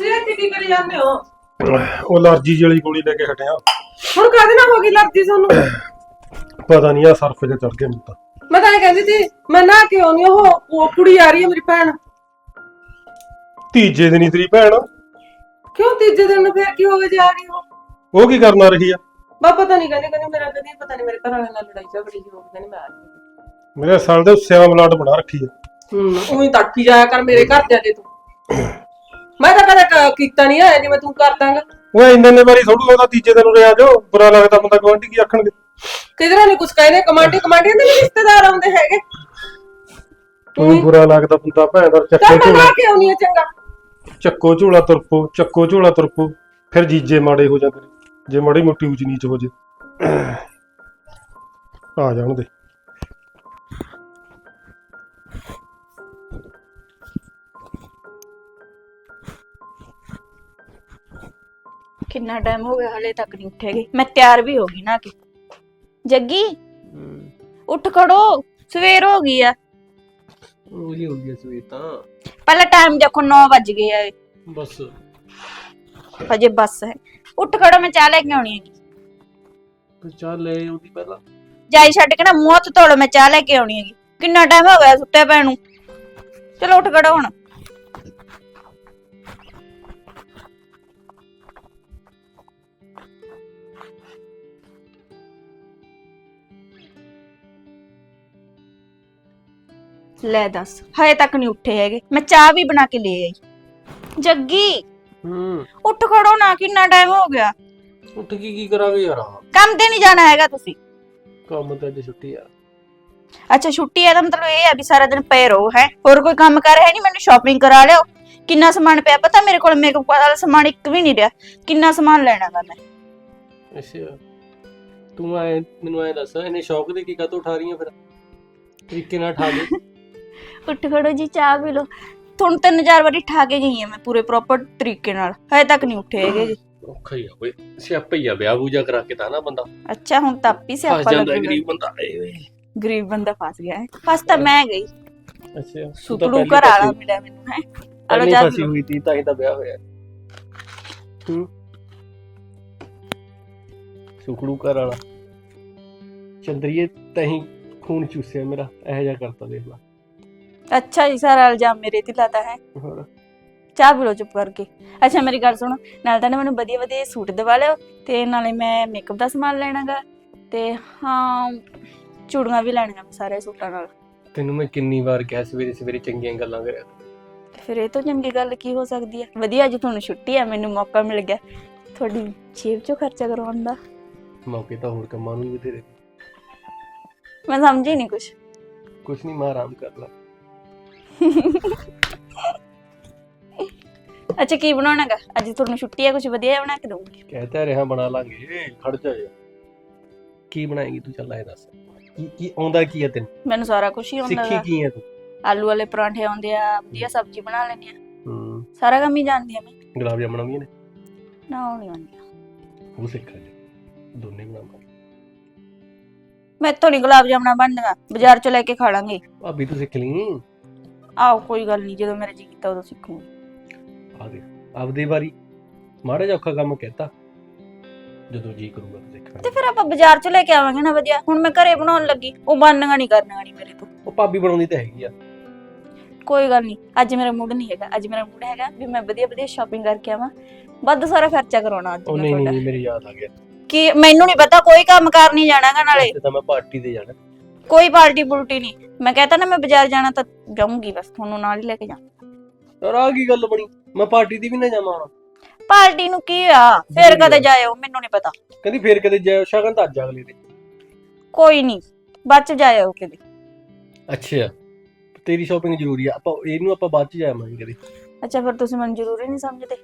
ਤੁਸੀਂ ਇੱਥੇ ਕੀ ਕਰੀ ਜਾਂਦੇ ਹੋ? ਉਹ ਅਲਰਜੀ ਜਿਹੀ ਵਾਲੀ ਗੋਲੀ ਲੈ ਕੇ ਹਟਿਆ। ਹੁਣ ਕਾਹਦੇ ਨਾਲ ਹੋ ਗਈ ਲੜਦੀ ਤੁਹਾਨੂੰ? ਪਤਾ ਨਹੀਂ ਆ ਸਰਫ ਜਿਹਾ ਚੜ ਗਿਆ ਮੈਨੂੰ ਤਾਂ। ਮੈਂ ਤਾਂ ਇਹ ਕਹਿੰਦੀ ਸੀ ਮੈਂ ਨਾ ਕਿ ਆਉਣੀ ਉਹ ਉਹ ਕੁੜੀ ਆ ਰਹੀ ਹੈ ਮੇਰੀ ਭੈਣ। ਤੀਜੇ ਦਿਨ ਹੀ ਤੇਰੀ ਭੈਣ। ਕਿਉਂ ਤੀਜੇ ਦਿਨ ਫੇਰ ਕੀ ਹੋ ਗਿਆ ਜੇ ਆ ਗਈ ਉਹ ਉਹ ਕੀ ਕਰਨ ਆ ਰਹੀ ਆ? ਬਾ ਪਤਾ ਨਹੀਂ ਕਹਿੰਦੇ ਕਹਿੰਦੇ ਮੇਰਾ ਕਦੀ ਪਤਾ ਨਹੀਂ ਮੇਰੇ ਘਰ ਵਾਲੇ ਨਾਲ ਲੜਾਈ ਝਗੜੀ ਹੋ ਗਈ ਕਹਿੰਦੇ ਮੈਂ ਆ ਗਈ ਮੇਰੇ ਸਾਲ ਦੇ ਸਿਆਮ ਬਲਾਡ ਬਣਾ ਰੱਖੀ ਆ। ਹੂੰ ਉਹੀ ਤੜਕੀ ਜਾਇਆ ਕਰ ਮੇਰੇ ਘਰ ਦੇ ਤੂੰ। ਮੈਂ ਤਾਂ ਕਦੇ ਕ- ਕੀਤਾ ਨਹੀਂ ਹੈ ਜਿਵੇਂ ਤੂੰ ਕਰ ਦਾਂਗਾ ਉਹ ਇੰਨੇ ਨੇ ਵਾਰੀ ਥੋੜੂ ਉਹਦਾ ਤੀਜੇ ਦਿਨ ਉਰੇ ਆ ਜਾਓ ਬੁਰਾ ਲੱਗਦਾ ਬੰਦਾ ਗਵਾਂਢੀ ਕੀ ਆਖਣਗੇ। ਕਿਧਰੋਂ ਨਹੀਂ ਕੁਝ ਕਹਿੰਦੇ ਕਮਾਂਡੀ ਕਮਾਂਡੀ ਦੇ ਵੀ ਰਿਸ਼ਤੇਦਾਰ ਆਉਂਦੇ ਹੈਗੇ। ਤੂੰ ਬੁਰਾ ਲੱਗਦਾ ਬੰਦਾ ਭੈਣ ਦਾ ਤਾਂ ਚੱਕੋ ਮੈਂ ਝੋਲਾ। ਕਿ ਆਉਣੀ ਹੈ ਚੰਗਾ। ਚੱਕੋ ਝੋਲਾ ਤੁਰਪੋ ਚੱਕੋ ਝੋਲਾ ਤੁਰਪੋ ਫਿਰ ਜੀਜੇ ਮਾੜੇ ਹੋ ਜਾਂਦੇ ਨੇ। ਜੇ ਮਾੜੀ ਮੋਟੀ ਉੱਚ ਨੀਚ ਹੋ ਜੇ। ਆ ਜਾਣ ਦੇ। ਕਿੰਨਾ ਟਾਈਮ ਹੋ ਗਿਆ ਹਲੇ ਤੱਕ ਨਹੀਂ ਉੱਠੇਗੇ ਮੈਂ ਤਿਆਰ ਵੀ ਹੋ ਗਈ ਨਾ ਕਿ ਜੱਗੀ ਉੱਠ ਖੜੋ ਸਵੇਰ ਹੋ ਗਈ ਆ। ਉਹੀ ਹੋ ਗਿਆ ਸਵੇਰ ਤਾਂ। ਪਹਿਲਾਂ ਟਾਈਮ ਦੇਖੋ 9 ਵੱਜ ਗਏ ਆ। ਬਸ। ਹਜੇ ਬੱਸ ਹੈ। ਉੱਠ ਖੜੋ ਮੈਂ ਚਾਹ ਲੈ ਕੇ ਆਉਣੀ ਹੈਗੀ। ਫਿਰ ਚੱਲ ਲੈ ਉਹਦੀ ਪਹਿਲਾਂ। ਜਾਈ ਛੱਡ ਕੇ ਨਾ ਮੂੰਹ ਹੱਥ ਧੋ ਲਓ ਮੈਂ ਚਾਹ ਲੈ ਕੇ ਆਉਣੀ ਹੈਗੀ। ਕਿੰਨਾ ਟਾਈਮ ਹੋ ਗਿਆ ਸੁੱਤੇ ਪੈ ਨੂੰ। ਚਲੋ ਉੱਠ ਖੜੋ ਹੁਣ। ਲੈ ਦੱਸ ਹਜੇ ਤੱਕ ਨਹੀਂ ਉੱਠੇ ਹੈਗੇ। ਮੈਂ ਚਾਹ ਵੀ ਬਣਾ ਕੇ ਲੈ ਆਈ। ਜੱਗੀ ਹੂੰ। ਉੱਠ ਖੜੋ ਨਾ ਕਿੰਨਾ ਟਾਈਮ ਹੋ ਗਿਆ। ਉੱਠ ਕੇ ਕੀ ਕਰਾਂਗੇ ਯਾਰ? ਕੰਮ ਤੇ ਨਹੀਂ ਜਾਣਾ ਹੈਗਾ ਤੁਸੀਂ। ਕੰਮ ਤਾਂ ਅੱਜ ਛੁੱਟੀ ਆ। ਅੱਛਾ ਛੁੱਟੀ ਹੈ ਤਾਂ ਮਤਲਬ ਇਹ ਹੈ ਵੀ ਸਾਰਾ ਦਿਨ ਪਏ ਰਹੋ ਹੈ। ਹੋਰ ਕੋਈ ਕੰਮ ਕਰ ਹੈ ਨਹੀਂ? ਮੈਨੂੰ ਸ਼ਾਪਿੰਗ ਕਰਾ ਲਿਓ। ਕਿੰਨਾ ਸਮਾਨ ਪਿਆ? ਪਤਾ ਮੇਰੇ ਕੋਲ ਮੇਕਅਪ ਵਾਲਾ ਸਮਾਨ ਇੱਕ ਵੀ ਨਹੀਂ ਰਿਹਾ। ਕਿੰਨਾ ਸਮਾਨ ਲੈਣਾਗਾ ਮੈਂ। ਅੱਛਾ। ਤੂੰ ਐ ਮੈਨੂੰ ਐ ਦੱਸ ਇਹਨੇ ਸ਼ੌਕ ਦੇ ਕੀ ਕਾਤੋਂ ਉਠਾ ਰਹੀ ਆ ਫਿਰ? ਤਰੀਕੇ ਨਾਲ ਉਠਾ ਦੇ। ਉੱਠ ਖੜੋ ਜੀ ਚਾਹ ਪੀ ਲਓ। ਤੁਹਾਨੂੰ ਤਿੰਨ ਚਾਰ ਵਾਰੀ ਠਾ ਕੇ ਗਈ ਹਾਂ ਮੈਂ ਪੂਰੇ ਪ੍ਰੋਪਰ ਤਰੀਕੇ ਨਾਲ। ਹਜੇ ਤੱਕ ਨਹੀਂ ਉੱਠੇ ਹੈਗੇ ਜੀ। ਔਖਾ ਹੀ ਆ ਓਏ ਸਿਆਪਾ ਹੀ ਆ ਵਿਆਹ ਬੂਜਾ ਕਰਾ ਕੇ ਤਾਂ ਨਾ ਬੰਦਾ। ਅੱਛਾ ਹੁਣ ਤਾਂ ਆਪੀ ਫਸ ਸਿਆਪਾ ਜਾਂਦਾ ਲੱਗੂਗਾ। ਗਰੀਬ ਬੰਦਾ ਏ ਓਏ ਗਰੀਬ ਬੰਦਾ ਫਸ ਗਿਆ ਹੈ। ਫਸ ਤਾਂ ਮੈਂ ਗਈ। ਅੱਛਾ ਸੁਤੜੂ ਘਰ ਵਾਲਾ ਮਿਲਿਆ ਮੈਨੂੰ ਹੈ। ਅਲੋ ਜਾ ਫਸੀ ਹੋਈ ਤੀ ਤਾਂ ਹੀ ਤਾਂ ਵਿਆਹ ਹੋਇਆ। ਸੁਖੜੂ ਘਰ ਵਾਲਾ। ਚੰਦਰੀਏ ਤਹੀਂ ਖੂਨ ਚੂਸਿਆ ਮੇਰਾ ਇਹੋ ਜਿਹਾ ਕਰਤਾ ਦੇਖ ਲਾ। ਅੱਛਾ ਜੀ ਸਾਰਾ ਇਲਜ਼ਾਮ ਮੇਰੇ ਤੇ ਲਾਤਾ ਹੈ। ਹੋਰ। ਚਾਹ ਪੀ ਲਓ ਚੁੱਪ ਕਰਕੇ। ਅੱਛਾ ਮੇਰੀ ਗੱਲ ਸੁਣੋ ਨਾਲ ਤਾਂ ਨਾ ਮੈਨੂੰ ਵਧੀਆ ਵਧੀਆ ਸੂਟ ਦਿਵਾ ਲਿਓ ਤੇ ਨਾਲੇ ਮੈਂ ਮੇਕਅਪ ਦਾ ਸਮਾਨ ਲੈਣਾਗਾ ਤੇ ਹਾਂ ਚੂੜੀਆਂ ਵੀ ਲੈਣੀਆਂ ਮੈਂ ਸਾਰੇ ਸੂਟਾਂ ਨਾਲ। ਤੈਨੂੰ ਮੈਂ ਕਿੰਨੀ ਵਾਰ ਕਿਹਾ ਸਵੇਰੇ ਸਵੇਰੇ ਚੰਗੀਆਂ ਗੱਲਾਂ ਕਰਿਆ ਫਿਰ ਇਹ ਤੋਂ ਚੰਗੀ ਗੱਲ ਕੀ ਹੋ ਸਕਦੀ ਹੈ ਵਧੀਆ ਅੱਜ ਤੁਹਾਨੂੰ ਛੁੱਟੀ ਹੈ ਮੈਨੂੰ ਮੌਕਾ ਮਿਲ ਗਿਆ। ਤੁਹਾਡੀ ਜੇਬ ਚੋਂ ਖਰਚਾ ਕਰਵਾਉਣ ਦਾ। ਮੌਕੇ ਤਾਂ ਹੋਰ ਕੰਮਾਂ ਨੂੰ ਵੀ ਬਥੇਰੇ। ਮੈਂ ਸਮਝੀ ਨਹੀਂ ਕੁਝ ਕੁਛ ਨਹੀਂ ਮਾਂ ਆਰਾਮ ਕਰ ਲਾ। ਅੱਛਾ ਕੀ ਬਣਾਉਣਾਗਾ? ਅੱਜ ਤੁਹਾਨੂੰ ਛੁੱਟੀ ਹੈ ਕੁਝ ਵਧੀਆ ਬਣਾ ਕੇ ਦਊਂਗੀ? ਕਹਤਾ ਰਿਹਾ ਬਣਾ ਲਾਂਗੇ ਖੜ ਜਾ ਯਾਰ। ਕੀ ਬਣਾਏਗੀ ਤੂੰ ਚੱਲ ਇਹ ਦੱਸ। ਕੀ ਕੀ ਆਉਂਦਾ ਕੀ ਹੈ ਤੈਨੂੰ? ਮੈਨੂੰ ਸਾਰਾ ਕੁਝ ਹੀ ਆਉਂਦਾ ਸਿੱਖੀ ਗਾ। ਕੀ ਹੈ ਤੂੰ? ਆਲੂ ਵਾਲੇ ਪਰਾਂਠੇ ਆਉਂਦੇ ਆ ਵਧੀਆ ਸਬਜ਼ੀ ਬਣਾ ਲੈਂਦੀ ਆ। ਹੂੰ। ਸਾਰਾ ਕੰਮ ਹੀ ਜਾਣਦੀ ਆ ਮੈਂ। ਗੁਲਾਬ ਜਾਮਣ ਆਉਂਦੀਆਂ ਨੇ? ਨਾ ਉਹ ਨਹੀਂ ਆਉਂਦੀ ਉਹ ਸਿੱਖ ਲੈ ਦੋਨੇ ਬਣਾਵਾਂਗੇ ਮੈਂ ਤੋਂ ਨਹੀਂ ਗੁਲਾਬ ਜਾਮਣਾ ਬਣਨਾ ਬਾਜ਼ਾਰ ਚੋਂ ਲੈ ਕੇ ਖਾ ਲਾਂਗੇ। ਭਾਬੀ ਤੂੰ ਸਿੱਖ ਲਈ? ਆਓ ਕੋਈ ਗੱਲ ਨਹੀਂ ਜਦੋਂ ਮੇਰਾ ਜੀ ਕੀਤਾ ਉਦੋਂ ਸਿੱਖੂਗੀ ਆ ਦੇ ਆਪਦੇ ਵਾਰੀ ਮਾੜਾ ਜਿਹਾ ਔਖਾ ਕੰਮ ਕਹਿਤਾ ਜਦੋਂ ਜੀ ਕਰੂਗਾ ਤੂੰ ਸਿੱਖਣਾ ਤੇ ਫਿਰ ਆਪਾਂ ਬਾਜ਼ਾਰ ਚੋਂ ਲੈ ਕੇ ਆਵਾਂਗੇ ਨਾ ਵਧੀਆ। ਹੁਣ ਮੈਂ ਘਰੇ ਬਣਾਉਣ ਲੱਗੀ ਉਹ ਬਣਨਗਾ ਨਹੀਂ ਕਰਨਗਾ ਨਹੀਂ ਮੇਰੇ ਤੋਂ। ਉਹ ਭਾਬੀ ਬਣਾਉਂਦੀ ਤਾਂ ਹੈਗੀ ਆ। ਕੋਈ ਗੱਲ ਨਹੀਂ ਅੱਜ ਮੇਰਾ ਮੂਡ ਨਹੀਂ ਹੈਗਾ ਅੱਜ ਮੇਰਾ ਮੂਡ ਹੈਗਾ ਵੀ ਮੈਂ ਵਧੀਆ ਵਧੀਆ ਸ਼ਾਪਿੰਗ ਕਰਕੇ ਆਵਾਂ। ਵੱਧ ਸਾਰਾ ਖਰਚਾ ਕਰਾਉਣਾ ਅੱਜ ਉਹ ਮੈਂ ਨਹੀਂ ਨਹੀਂ ਤੁਹਾਡਾ। ਨਹੀਂ, ਮੇਰੇ ਯਾਦ ਆ ਗਿਆ। ਕਿ ਮੈਨੂੰ ਨਹੀਂ ਪਤਾ ਕੋਈ ਕੰਮ ਕਰ ਨਹੀਂ ਜਾਣਾਗਾ ਨਾਲੇ। ਤੇ ਤਾਂ ਮੈਂ ਪਾਰਟੀ ਤੇ ਜਾਣਾ। ਕੋਈ ਪਾਰਟੀ ਪੁਲਟੀ ਨਹੀਂ। ਮੈਂ ਕਹਤਾ ਨਾ ਮੈਂ ਬਾਜ਼ਾਰ ਜਾਣਾ ਤਾਂ ਜਾਊਂਗੀ ਬਸ ਤੁਹਾਨੂੰ ਨਾਲ ਹੀ ਲੈ ਕੇ ਜਾ ਯਾਰ ਆ ਕੀ ਗੱਲ ਬਣੀ? ਮੈਂ ਪਾਰਟੀ ਦੀ ਵੀ ਨਾ ਜਾਵਾਂ ਹੁਣ। ਪਾਰਟੀ ਨੂੰ ਕੀ ਆ? ਫਿਰ ਕਦੇ ਜਾਇਓ ਮੈਨੂੰ ਨਹੀਂ ਪਤਾ। ਕਹਿੰਦੀ ਫੇਰ ਕਦੇ ਜਾਇਓ ਸ਼ਗਨ ਤਾਂ ਅੱਜ ਅਗਲੇ ਦੇ। ਕੋਈ ਨਹੀਂ ਬਾਅਦ ਚ ਜਾਇਓ ਕਦੇ। ਅੱਛਾ ਤੇਰੀ ਸ਼ਾਪਿੰਗ ਜ਼ਰੂਰੀ ਆ ਆਪਾਂ ਇਹਨੂੰ ਆਪਾਂ ਬਾਅਦ ਚ ਜਾਵਾਂਗੇ ਕਦੇ। ਅੱਛਾ ਫਿਰ ਤੁਸੀਂ ਮੈਨੂੰ ਜ਼ਰੂਰੀ ਨਹੀਂ ਸਮਝਦੇ।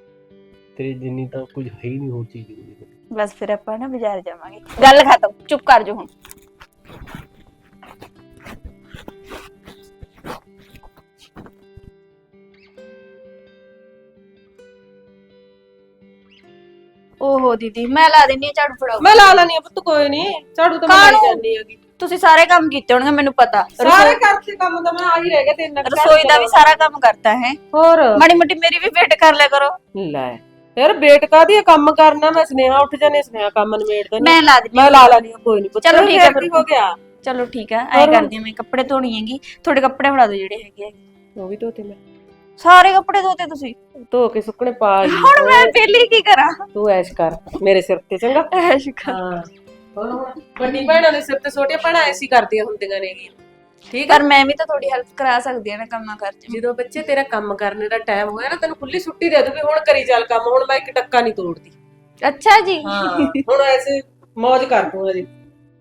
ਤੇਰੀ ਜਿੰਨੀ ਤਾਂ ਕੁਝ ਹੈ ਹੀ ਨਹੀਂ ਹੋਰ ਚੀਜ਼ ਜ਼ਰੂਰੀ। ਬਸ ਫਿਰ ਆਪਾਂ ਨਾ ਬਾਜ਼ਾਰ ਜਾਵਾਂਗੇ। ਗੱਲ ਖਤਮ ਚੁੱਪ ਕਰ ਜੋ ਹੁਣ। ਓਹੋ ਦੀਦੀ ਮੈਂ ਲਾ ਦਿੰਨੀ ਆ ਝਾੜੂ ਫੜਾਓ। ਮੈਂ ਲਾ ਲੈਣੀ ਆ ਪੁੱਤ ਕੋਈ ਨਹੀਂ ਝਾੜੂ ਤਾਂ ਮੈਂ ਲਾਈ ਕਾਹਨੂੰ? ਜਾਂਦੀ ਹੈਗੀ। ਤੁਸੀਂ ਸਾਰੇ ਕੰਮ ਕੀਤੇ ਹੋਣਗੇ ਮੈਨੂੰ ਪਤਾ। ਸਾਰੇ ਦੇ ਕੰਮ ਤਾਂ ਮੈਂ ਆ ਹੀ ਰਹਿ ਗਿਆ ਤੇ ਇੰਨਾ ਕੁ ਘਰ ਰਸੋਈ ਦਾ ਵੀ ਸਾਰਾ ਕੰਮ ਕਰਤਾ ਹੈ। ਹੋਰ? ਮਾੜੀ ਮੋਟੀ ਮੇਰੀ ਵੀ ਵੇਟ ਕਰ ਲਿਆ ਕਰੋ। ਲੈ ਯਾਰ ਬੇਟ ਕਾਦੀ ਕੰਮ ਕਰਨਾ ਮੈਂ ਸੁਨੇਹਾ ਉੱਠ ਜਾਣੇ ਸੁਨੇਹਾ ਕੰਮ ਨਿਬੇੜਦਾ ਨਹੀਂ ਮੈਂ ਲਾ ਦਿੰਦੀ ਮੈਂ ਲਾ ਲੈਣੀ ਕੋਈ ਨਹੀਂ ਚਲੋ ਠੀਕ ਹੈ ਫਿਰ। ਕੀ ਹੋ ਗਿਆ। ਚਲੋ ਠੀਕ ਹੈ ਐ ਕਰਦੀ ਹਾਂ ਮੈਂ ਕੱਪੜੇ ਧੋਣੀ ਹੈਗੀ। ਤੁਹਾਡੇ ਕੱਪੜੇ ਫੜਾ ਦਿਓ ਜਿਹੜੇ ਹੈਗੇ ਆ। ਉਹ ਵੀ ਧੋਤੇ ਮੈਂ। ਸਾਰੇ ਕੱਪੜੇ ਧੋਤੇ ਤੁਸੀਂ? ਧੋ ਕੇ ਸੁੱਕਣੇ ਪਾ ਜੀ ਹੁਣ ਮੈਂ ਵਿਹਲੀ ਕੀ ਕਰਾਂ? ਤੂੰ ਐਸ਼ ਕਰ ਮੇਰੇ ਸਿਰ ਤੇ ਚੰਗਾ? ਐਸ਼ ਕਰ। ਹਾਂ। ਹੋਰ ਹੁਣ? ਵੱਡੀ ਭੈਣਾਂ ਦੇ ਸਿਰ ਤੇ ਛੋਟੀਆਂ ਭੈਣਾਂ ਐਸੀ ਕਰਦੀਆਂ ਹੁੰਦੀਆਂ ਨੇ ਠੀਕ ਪਰ ਮੈਂ ਵੀ ਤਾਂ ਥੋੜੀ ਹੈਲਪ ਕਰਾ ਸਕਦੀ ਹਾਂ ਨਾ ਕੰਮਾਂ ਕਰ ਚ। ਜਦੋਂ ਬੱਚੇ ਤੇਰਾ ਕੰਮ ਕਰਨੇ ਦਾ ਟਾਈਮ ਹੋਇਆ ਨਾ ਤੈਨੂੰ ਖੁੱਲੀ ਛੁੱਟੀ ਦੇ ਦੂਗੀ ਹੁਣ ਕਰੀ ਚੱਲ ਕੰਮ ਹੁਣ ਮੈਂ ਇੱਕ ਟੱਕਾ ਨਹੀਂ ਤੋੜਦੀ। ਅੱਛਾ ਜੀ। ਹਾਂ ਹੁਣ ਐਸੇ ਮौज ਕਰ ਦੂੰ ਅਜੀ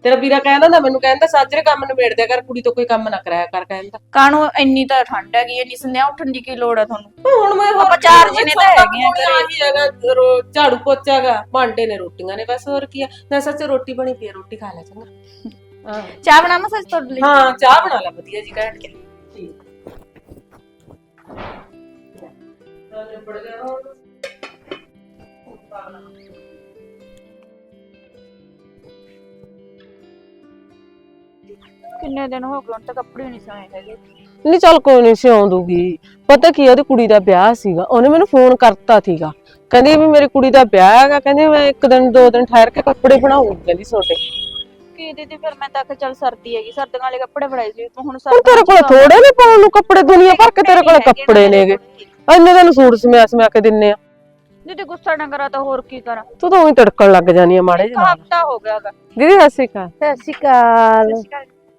ਤੇਰਾ ਵੀਰਾ ਕਹਿੰਦਾ ਨਾ ਮੈਨੂੰ ਕਹਿੰਦਾ ਸਾਜਰੇ ਕੰਮ ਨਿਬੇੜ ਦਿਆ ਕਰ ਕੁੜੀ ਤੋਂ ਕੋਈ ਕੰਮ ਨਾ ਕਰਾਇਆ ਕਰ ਕਹਿੰਦਾ ਕਾਣੂ ਇੰਨੀ ਤਾਂ ਠੰਡ ਹੈਗੀ ਇੰਨੀ ਸੰਧਿਆ ਉੱਠਣ ਦੀ ਕੀ ਲੋੜ ਆ ਤੁਹਾਨੂੰ? ਹੁਣ ਮੈਂ ਹੋਰ ਆਪਾਂ ਚਾਰ? ਜਣੇ ਤਾਂ ਹੈਗੇ ਆ ਆਹੀ ਹੈਗਾ ਰੋ- ਝਾੜੂ ਪੋਚਾਗਾ ਭਾਂਡੇ ਨੇ ਰੋਟੀਆਂ ਨੇ ਬਸ ਹੋਰ ਕੀ ਆ। ਮੈਂ ਸੱਚ ਰੋਟੀ ਬਣੀ ਪਈ ਆ, ਰੋਟੀ ਖਾ ਲੈ ਚੰਗਾ। ਹਾਂ। ਚਾਹ ਬਣਾਵਾਂ ਸੱਚ ਤੁਹਾਡੇ ਲਈ? ਹਾਂ ਚਾਹ ਬਣਾ ਲੈ ਵਧੀਆ ਜੀ ਘੈਂਟ ਕੇ ਠੀਕ। ਚੱਲ ਬੜ ਗਿਆ। ਹੁਣ ਕਿੰਨੇ ਦਿਨ ਹੋ ਗਏ ਹੁਣ ਤਾਂ ਕੱਪੜੇ ਨਹੀਂ ਸੋਏ ਹੈਗੇ। ਨਹੀਂ ਚੱਲ ਕੋਈ ਨਹੀਂ ਸਿਉਂ ਦੂਗੀ। ਪਤਾ ਕੀ ਆ, ਉਹਦੀ ਕੁੜੀ ਦਾ ਵਿਆਹ ਸੀਗਾ ਉਹਨੇ ਮੈਨੂੰ ਫੋਨ ਕਰਤਾ ਸੀਗਾ। ਕਹਿੰਦੀ ਵੀ ਮੇਰੀ ਕੁੜੀ ਦਾ ਵਿਆਹ ਹੈਗਾ ਕਹਿੰਦੀ ਮੈਂ ਇੱਕ ਦਿਨ ਦੋ ਦਿਨ ਠਹਿਰ ਕੇ ਕੱਪੜੇ ਬਣਾਉਂਗੀ ਕਹਿੰਦੀ ਛੋਟੇ ਕੀ ਦੀਦੀ ਫਿਰ ਮੈਂ ਤਾਂ ਕਿ ਚੱਲ ਸਰਦੀ ਹੈਗੀ ਸਰਦੀਆਂ ਵਾਲੇ ਕੱਪੜੇ ਫੜਾਏ ਸੀ ਤੂੰ ਹੁਣ ਹੁਣ ਸਰਦੀਆਂ ਤੇਰੇ ਕੋਲ ਥੋੜੇ ਨੇ ਪਾਉਣ ਨੂੰ ਕੱਪੜੇ ਦੁਨੀਆ ਭਰ ਕੇ ਤੇਰੇ ਕੋਲ ਕੱਪੜੇ ਨੇਗੇ। ਇੰਨੇ ਦਿਨ ਸੂਟ ਸਮਿਆ ਸਮਿਆ ਕੇ ਦਿੰਨੇ ਆ। ਦੀਦੀ ਗੁੱਸਾ ਨਾ ਕਰਾ ਤਾਂ ਹੋਰ ਕੀ ਕਰਾਂ। ਤੂੰ ਤਾਂ ਉਹੀ ਤੜਕਣ ਲੱਗ ਜਾਨੀ ਆ ਮਾੜੇ ਜਿਹੇ ਹਫਤਾ ਹੋ ਗਿਆ ਗਾ ਦੀਦੀ ਸਤਿ ਸ਼੍ਰੀ ਅਕਾਲ। ਸਤਿ ਸ਼੍ਰੀ ਅਕਾਲ।